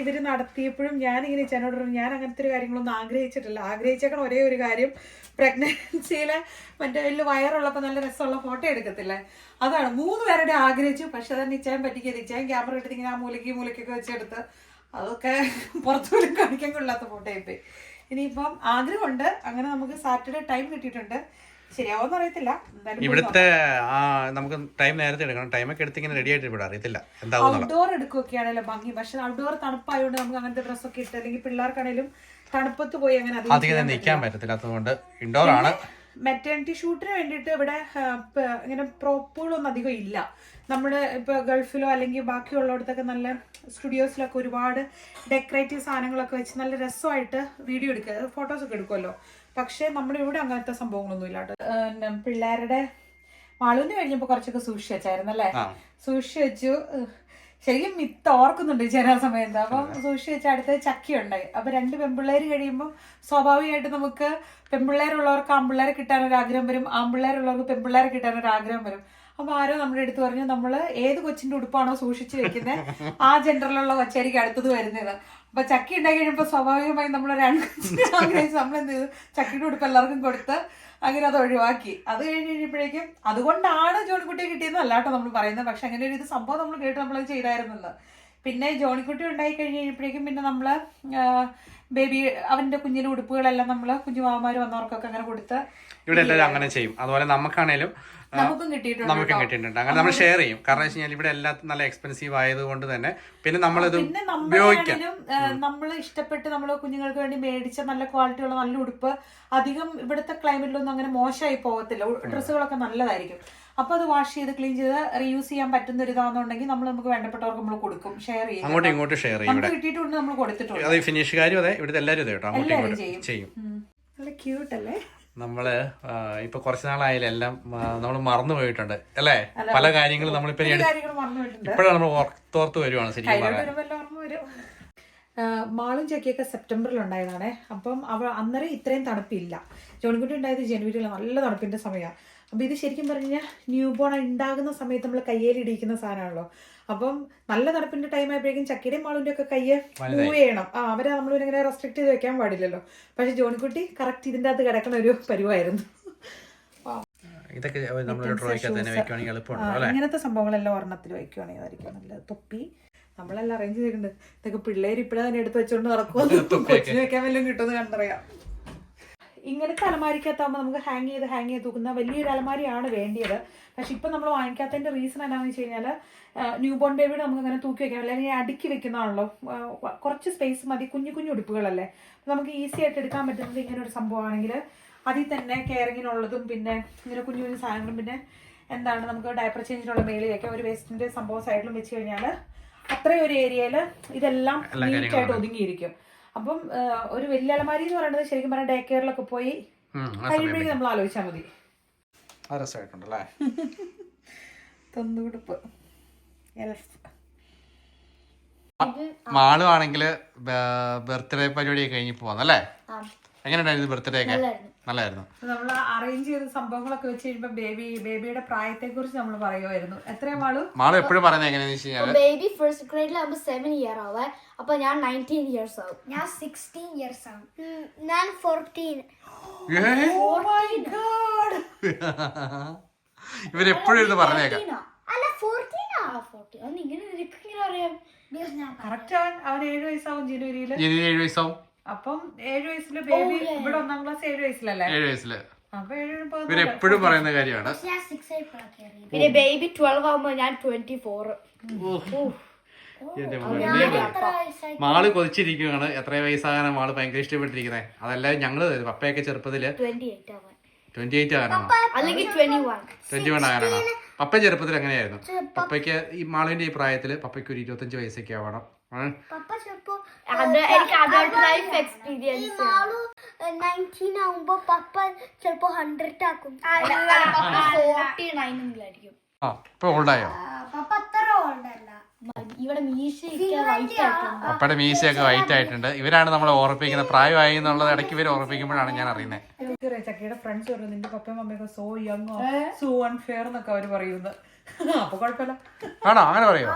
ഇവർ നടത്തിയപ്പോഴും ഞാൻ ഇങ്ങനെ പറഞ്ഞു ഞാൻ അങ്ങനത്തെ ഒരു കാര്യങ്ങളൊന്നും ആഗ്രഹിച്ചിട്ടില്ല. ആഗ്രഹിച്ചേക്കണ ഒരേ ഒരു കാര്യം പ്രഗ്നൻസിയിലെ മറ്റേ വലിയ വയറുള്ളപ്പോൾ നല്ല രസമുള്ള ഫോട്ടോ എടുക്കത്തില്ലേ? അതാണ്. മൂന്ന് പേരുടെ ആഗ്രഹിച്ചു. പക്ഷെ തന്നെ ഇച്ചാൻ പറ്റിക്കത് ഇച്ചാൻ ക്യാമറ എടുത്തിങ്ങനെ ആ മൂലയ്ക്ക് മൂലയ്ക്കൊക്കെ വെച്ചെടുത്ത് അതൊക്കെ പുറത്തുപോലും കാണിക്കാൻ കൊള്ളാത്ത ഫോട്ടോ ആയിപ്പോയി ഇനിയിപ്പം ആഗ്രഹമുണ്ട്. അങ്ങനെ നമുക്ക് സാറ്റർഡേ ടൈം കിട്ടിയിട്ടുണ്ട്. ശരിയാവോന്ന് അറിയത്തില്ല. ഇവിടുത്തെ ആ നമുക്ക് ടൈം നേരത്തെ എടുക്കണം. ടൈമൊക്കെ എടുത്ത് ഇങ്ങനെ റെഡി ആയിട്ട് ഇവിടെ അറിയത്തില്ല. എന്താവും ഔട്ട്ഡോർ എടുക്കുകയാണല്ലോ ഭംഗി. പക്ഷെ ഔട്ട്ഡോർ തണുപ്പായതുകൊണ്ട് നമുക്ക് അങ്ങനത്തെ ഡ്രസ്സൊക്കെ ഇട്ട് അല്ലെങ്കിൽ പിള്ളേർക്കാണേലും തണുപ്പത്ത് പോയി അങ്ങനെ അധികം നിൽക്കാൻ പറ്റത്തില്ലാത്തതുകൊണ്ട് ഇൻഡോർ ആണ്. മെറ്റേണിറ്റി ഷൂട്ടിന് വേണ്ടിയിട്ട് ഇവിടെ ഇങ്ങനെ പ്രോപ്പുകളൊന്നും അധികം ഇല്ല. നമ്മുടെ ഇപ്പൊ ഗൾഫിലോ അല്ലെങ്കിൽ ബാക്കിയുള്ളിടത്തൊക്കെ നല്ല സ്റ്റുഡിയോസിലൊക്കെ ഒരുപാട് ഡെക്കറേറ്റീവ് സാധനങ്ങളൊക്കെ വെച്ച് നല്ല രസമായിട്ട് വീഡിയോ എടുക്കുക. ഫോട്ടോസ് ഒക്കെ എടുക്കുമല്ലോ. പക്ഷേ നമ്മുടെ ഇവിടെ അങ്ങനത്തെ സംഭവങ്ങളൊന്നും ഇല്ല കേട്ടോ. പിള്ളേരുടെ മാളൂന്ന് കഴിഞ്ഞപ്പോ കുറച്ചൊക്കെ സൂക്ഷിച്ച് വെച്ചായിരുന്നു അല്ലേ. സൂക്ഷിച്ച് വെച്ചു. ശരിക്കും മിത്ത് ഓർക്കുന്നുണ്ട് ചില സമയത്ത്. അപ്പം സൂക്ഷിച്ച് വെച്ച അടുത്ത് ചക്കി ഉണ്ടായി അപ്പൊ രണ്ട് പെൺപിള്ളേര് കഴിയുമ്പോൾ സ്വാഭാവികമായിട്ട് നമുക്ക് പെൺപിള്ളേരുള്ളവർക്ക് ആൺപിള്ളേരെ കിട്ടാൻ ഒരു ആഗ്രഹം വരും. ആൺപിള്ളേരുള്ളവർക്ക് പെൺപിള്ളേരെ കിട്ടാൻ ഒരു ആഗ്രഹം വരും. അപ്പൊ ആരോ നമ്മുടെ അടുത്ത് പറഞ്ഞു നമ്മൾ ഏത് കൊച്ചിന്റെ ഉടുപ്പാണോ സൂക്ഷിച്ചു വെക്കുന്നത് ആ ജെൻഡറിലുള്ള കൊച്ചായിരിക്കും അടുത്തത് വരുന്നത്. അപ്പൊ ചക്കി ഉണ്ടായി കഴിയുമ്പോൾ സ്വാഭാവികമായും നമ്മൾ രണ്ട് ആഗ്രഹിച്ച് നമ്മൾ എന്ത് ചെയ്തു? ചക്കിയുടെ ഉടുപ്പ് എല്ലാവർക്കും കൊടുത്ത് അങ്ങനെ അത് ഒഴിവാക്കി. അത് കഴിഞ്ഞ് കഴിഞ്ഞപ്പോഴേക്കും അതുകൊണ്ടാണ് ജോണിക്കുട്ടിയെ കിട്ടിയെന്ന് അല്ലാട്ടോ നമ്മൾ പറയുന്നത്. പക്ഷെ അങ്ങനെ ഒരു ഇത് സംഭവം നമ്മൾ കേട്ട് നമ്മളത് ചെയ്തായിരുന്നല്ലോ പിന്നെ ജോണിക്കുട്ടി ഉണ്ടായി കഴിഞ്ഞ് കഴിഞ്ഞപ്പോഴേക്കും പിന്നെ നമ്മൾ ബേബി അവന്റെ കുഞ്ഞിലെ ഉടുപ്പുകളെല്ലാം നമ്മൾ കുഞ്ഞുമാമാര് വന്നവർക്കൊക്കെ അങ്ങനെ കൊടുത്ത് ഇവിടെ എല്ലാവരും അങ്ങനെ ചെയ്യും. അതുപോലെ നമുക്കാണേലും നമുക്കും കിട്ടിയിട്ടുണ്ട് അങ്ങനെ നമ്മൾ ഷെയർ ചെയ്യും. കാരണം വെച്ച് കഴിഞ്ഞാൽ ഇവിടെ എല്ലാം നല്ല എക്സ്പെൻസീവ് ആയതുകൊണ്ട് തന്നെ പിന്നെ നമ്മളിത് പിന്നെ ഉപയോഗിക്കാം. നമ്മൾ ഇഷ്ടപ്പെട്ട് നമ്മൾ കുഞ്ഞുങ്ങൾക്ക് വേണ്ടി മേടിച്ച നല്ല ക്വാളിറ്റി ഉള്ള നല്ല ഉടുപ്പ് അധികം ഇവിടുത്തെ ക്ലൈമറ്റിലൊന്നും അങ്ങനെ മോശമായി പോകത്തില്ല. ഡ്രസ്സുകളൊക്കെ നല്ലതായിരിക്കും. അപ്പൊ അത് വാഷ് ചെയ്ത് ക്ലീൻ ചെയ്ത് റീയൂസ് ചെയ്യാൻ പറ്റുന്ന ഒരു ഇതാണെന്നുണ്ടെങ്കിൽ നമ്മൾ നമുക്ക് വേണ്ടപ്പെട്ടവർക്ക് നമ്മൾ കൊടുക്കും ഷെയർ ചെയ്യും അങ്ങോട്ടും ഇങ്ങോട്ടും ഷെയർ ചെയ്യും നമുക്ക് കിട്ടിയിട്ടുണ്ട് നമ്മൾ കൊടുത്തിട്ടുണ്ട്. ഫിനിഷ് ഫിനിഷുകാരും അതെ ഇവിടുത്തെ എല്ലാവരും അതെ കേട്ടോ. അങ്ങോട്ടും എല്ലാവരും ചെയ്യും. ചെയ്യും. നല്ല ക്യൂട്ട് അല്ലേ? നമ്മൾ ഇപ്പൊ കുറച്ച് നാളായാലും എല്ലാം നമ്മൾ മറന്നു പോയിട്ടുണ്ട് അല്ലേ? പല കാര്യങ്ങളും നമ്മളിപ്പോ ഇപ്പോഴാണ് നമ്മൾ ഓർത്തോർത്ത് വരുവാണ് ശരിക്കും മാളും ചക്കിയൊക്കെ സെപ്റ്റംബറിൽ ഉണ്ടായതാണ് അപ്പം അവ അന്നേരം ഇത്രയും തണുപ്പില്ല. ജോണിക്കുട്ടി ഉണ്ടായത് ജനുവരിയിൽ നല്ല തണുപ്പിന്റെ സമയമാണ് അപ്പം ഇത് ശരിക്കും പറഞ്ഞാൽ ന്യൂ ബോൺ ഉണ്ടാകുന്ന സമയത്ത് നമ്മൾ കയ്യേലിടിക്കുന്ന സാധനമാണല്ലോ. അപ്പം നല്ല തണുപ്പിന്റെ ടൈം ആയപ്പോഴേക്കും ചക്കിയുടെയും മാളുവിന്റെ ഒക്കെ കയ്യെ മൂവ് ചെയ്യണം. ആ അവരെ നമ്മൾ ഇങ്ങനെ റെസ്ട്രിക്ട് ചെയ്ത് വെക്കാൻ പാടില്ലല്ലോ. പക്ഷെ ജോണിക്കുട്ടി കറക്റ്റ് ഇതിന്റെ അകത്ത് കിടക്കുന്ന ഒരു പരിവായിരുന്നു. ഇതൊക്കെ ഇങ്ങനത്തെ സംഭവങ്ങളെല്ലാം ഒരെണ്ണത്തിൽ വയ്ക്കുവാണെങ്കിൽ അതായിരിക്കും തൊപ്പി നമ്മളെല്ലാം അറേഞ്ച് ചെയ്തിട്ടുണ്ട്. ഇതൊക്കെ പിള്ളേർ ഇപ്പോഴാണ് തന്നെ എടുത്ത് വെച്ചോണ്ട് നടക്കുമോ കൊച്ചിന് വെക്കാൻ വല്ലതും കിട്ടുമെന്ന് കണ്ടറിയാം. ഇങ്ങനത്തെ അലമാരിക്കകത്താകുമ്പോൾ നമുക്ക് ഹാങ് ചെയ്ത് ഹാങ് ചെയ്ത് തൂക്കുന്ന വലിയൊരു അലമാരിയാണ് വേണ്ടിയത്. പക്ഷെ ഇപ്പം നമ്മൾ വാങ്ങിക്കാത്തതിന്റെ റീസൺ എന്താണെന്ന് വെച്ച് കഴിഞ്ഞാൽ ന്യൂ ബോൺ ബേബിയുടെ നമുക്ക് അങ്ങനെ തൂക്കി വെക്കാം അല്ലെങ്കിൽ അടുക്കി വെക്കുന്നതാണല്ലോ. കുറച്ച് സ്പേസ് മതി. കുഞ്ഞു കുഞ്ഞു ഉടുപ്പുകളല്ലേ. അപ്പൊ നമുക്ക് ഈസി ആയിട്ട് എടുക്കാൻ പറ്റുന്നത് ഇങ്ങനെ ഒരു സംഭവമാണെങ്കിൽ അതിൽ തന്നെ കെയറിങ്ങിനുള്ളതും പിന്നെ ഇങ്ങനെ കുഞ്ഞു കുഞ്ഞു സാധനങ്ങളും പിന്നെ എന്താണ് നമുക്ക് ഡയപ്പർ ചേഞ്ചിനുള്ള മേളിൽ വെക്കാം ഒരു വേസ്റ്റിന്റെ സംഭവം സൈഡിലും വെച്ച് കഴിഞ്ഞാൽ അത്രയും ഒരു ഏരിയയിൽ ഇതെല്ലാം നീറ്റായിട്ട് ഒതുങ്ങിയിരിക്കും. അപ്പം ഒരു വലിയ അലമാരി എന്ന് പറയുന്നത് ശരിക്കും പറഞ്ഞാൽ ഡേ കെയറിലൊക്കെ പോയി കഴിയുമ്പോഴേക്കും നമ്മൾ ആലോചിച്ചാൽ മതി. രസമായിട്ടുണ്ടല്ലേ? മാളു ആണെങ്കിൽ ബർത്ത്ഡേ പരിപാടി കഴിഞ്ഞ് പോവാന്നല്ലേ? എങ്ങനെയുണ്ടായിരുന്നു ബർത്ത്ഡേ ഒക്കെ നല്ലായിരുന്നു നമ്മൾ അറേഞ്ച് ചെയ്ത സംഭവങ്ങളൊക്കെ വെച്ച് കഴിയുമ്പോൾ ബേബി ബേബിയുടെ പ്രായത്തെ കുറിച്ച് നമ്മൾ പറയുമായിരുന്നു എത്രയും മാളു? മാളു എപ്പോഴും പറയുന്നത് എങ്ങനെയാന്ന് വെച്ച് കഴിഞ്ഞാൽ ബേബി ഫസ്റ്റ് ഗ്രേഡിലാകുമ്പോ സെവൻ ഇയർ ആവേ. അപ്പൊ ഞാൻ നയന്റീൻ ഇയേഴ്സ് ആവും. ഞാൻ സിക്സ്റ്റീൻ ഇയേഴ്സ് ആവും. ഞാൻ ഫോർട്ടീൻ? Oh. ഇവരെപ്പോഴും ഇരുന്ന് പറഞ്ഞേക്കാം. അല്ല ഫോർട്ടീനാ ഫോർട്ടീൻ ഇങ്ങനെ നിനക്ക് ഇങ്ങനെ അറിയാം ബിക്കോസ് ഞാൻ കറക്റ്റ് അവൻ അവൻ ഏഴ് വയസ്സാവും ജനുവരിയിൽ. ജനുവരി ഏഴ് വയസ്സാവും. അപ്പം ഏഴ് വയസ്സിലെ ബേബി ഇവിടെ ഒന്നാം ക്ലാസ് ഏഴ് വയസ്സിലല്ലേ? ഏഴ് വയസ്സിൽ. അപ്പൊ ഏഴ് ഇപ്പൊ ഇവരെപ്പോഴും പറയുന്ന കാര്യമാണ്. പിന്നെ ബേബി ട്വൽവ് ആവുമ്പോ ഞാൻ ട്വന്റി ഫോർ മാൾ കൊതിച്ചിരിക്കുകയാണ് എത്ര വയസ്സാകാനാണ് മാൾ ഭയങ്കര ഇഷ്ടപ്പെട്ടിരിക്കുന്നത്. അതല്ല ഞങ്ങൾ പപ്പയൊക്കെ ചെറുപ്പത്തിൽ ട്വന്റി എയ്റ്റ് ആകാനാണ്? ട്വന്റി ആകാനാണ് വൺ ആകാനാണോ പപ്പ ചെറുപ്പത്തിൽ എങ്ങനെയായിരുന്നു പപ്പയ്ക്ക് ഈ മാളിന്റെ ഈ പ്രായത്തിൽ പപ്പയ്ക്ക് ഒരു ഇരുപത്തഞ്ച് വയസ്സൊക്കെ ആവണം. എനിക്ക് അഡൾട്ട് ലൈഫ് എക്സ്പീരിയൻസ് നയന്റീൻ ആവുമ്പോ പപ്പ ചിലപ്പോ ഹൺഡ്രഡ് ആക്കും. ഫോർട്ടി നയനെങ്കിലായിരിക്കും ആ ഇപ്പൊ ഓൾഡായോ പപ്പ അത്ര ഓൾഡല്ല ഇവിടെ മീശ വൈറ്റ് ആയിട്ടുണ്ട്. പപ്പയുടെ മീശയൊക്കെ വൈറ്റ് ആയിട്ടുണ്ട്. ഇവരാണ് നമ്മളെ ഓർപ്പിക്കുന്നത് പ്രായമായി എന്നുള്ളത് ഇടയ്ക്ക് ഇവർ ഓർപ്പിക്കുമ്പോഴാണ് ഞാൻ അറിയുന്നത്. ചക്കയുടെ ഫ്രണ്ട്സ് പറഞ്ഞു നിന്റെ പപ്പയും മമ്മയൊക്കെ സോ യങ്ങോ സോ അൺഫെയർ എന്നൊക്കെ അവർ പറയുന്നത്. അപ്പൊ കുഴപ്പമില്ല. ആണോ? അങ്ങനെ പറയോ?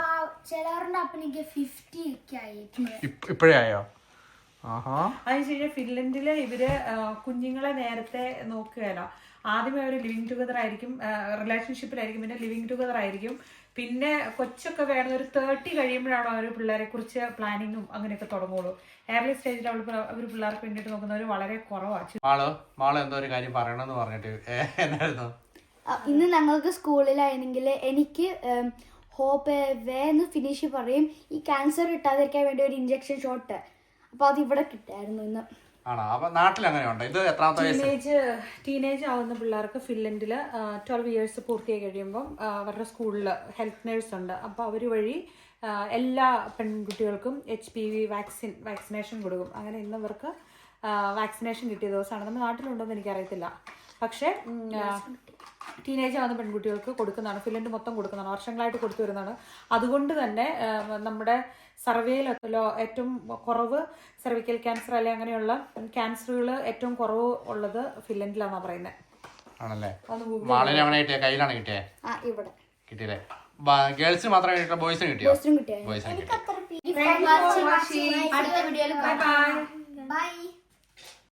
ചിലവരുടെ അപ്പനിക്ക് ഫിഫ്റ്റി ഒക്കെ ആയിട്ട്. ഇപ്പ- ഇപ്പോഴേ ആയോ? ആഹാ. അതിന് ഫിൻലൻഡിൽ ഇവർ ആ, കുഞ്ഞുങ്ങളെ നേരത്തെ നോക്കുകയല്ല ആദ്യമേ അവർ ലിവിങ് ടുഗദർ ആയിരിക്കും റിലേഷൻഷിപ്പിലായിരിക്കും പിന്നെ ലിവിങ് ടുഗദർ ആയിരിക്കും. പിന്നെ കൊച്ചൊക്കെ വേണം ഒരു തേർട്ടി കഴിയുമ്പോഴാണ് അവർ പിള്ളേരെ കുറിച്ച് പ്ലാനിങ്ങും അങ്ങനെയൊക്കെ തുടങ്ങുള്ളൂ. ഏർലി സ്റ്റേജിൽ അവൾ അവർ പിള്ളേർക്ക് വേണ്ടിയിട്ട് നോക്കുന്നവർ വളരെ കുറവാണ് മാൾ മാൾ എന്തോ ഒരു കാര്യം പറയണമെന്ന് പറഞ്ഞിട്ട് ഏ, എന്നായിരുന്നു? ഇന്ന് ഞങ്ങൾക്ക് സ്കൂളിലായിരുന്നെങ്കിൽ എനിക്ക് ഹോപ്പ് വേ എന്ന് ഫിനിഷ് പറയും. ഈ ക്യാൻസർ കിട്ടാതിരിക്കാൻ വേണ്ടി ഒരു ഇഞ്ചക്ഷൻ ഷോട്ട് അപ്പൊ അത് ഇവിടെ കിട്ടായിരുന്നു ഇന്ന്. ആണോ? അപ്പൊ നാട്ടിൽ അങ്ങനെ ഉണ്ട് ഇത് എത്രാമത്തെ ടീനേജ് ടീനേജ് ആവുന്ന പിള്ളേർക്ക് ഫിൻലൻഡിൽ ട്വൽവ് ഇയേഴ്സ് പൂർത്തിയായി കഴിയുമ്പോൾ അവരുടെ സ്കൂളിൽ ഹെൽത്ത് നേഴ്സ് ഉണ്ട്. അപ്പോൾ അവർ വഴി എല്ലാ പെൺകുട്ടികൾക്കും H P V vaccine vaccination കൊടുക്കും. അങ്ങനെ ഇന്ന് ഇവർക്ക് വാക്സിനേഷൻ കിട്ടിയ ദിവസമാണ്. നമ്മുടെ നാട്ടിലുണ്ടോയെന്ന് എനിക്കറിയത്തില്ല. പക്ഷേ ടീനേജ് ആവുന്ന പെൺകുട്ടികൾക്ക് കൊടുക്കുന്നതാണ് ഫിൻലൻഡ് മൊത്തം കൊടുക്കുന്നതാണ് വർഷങ്ങളായിട്ട് കൊടുത്തു വരുന്നതാണ്. അതുകൊണ്ട് തന്നെ നമ്മുടെ സർവേയിലോ ഏറ്റവും കുറവ് സെർവിക്കൽ ക്യാൻസർ അല്ലെ അങ്ങനെയുള്ള ക്യാൻസറുകൾ ഏറ്റവും കുറവ് ഉള്ളത് ഫിൻലൻഡിലാണെന്നാണ് പറയുന്നത് ആണല്ലേ? എവിടെ കിട്ടിയ? കയ്യിലാണ് കിട്ടിയേ? ഇവിടെ. കിട്ടിയില്ലേ? ഗേൾസിന് മാത്രമേ കിട്ടിയ? ബോയ്സിന് കിട്ടിയോ. ബോയ്സിന് ബൈ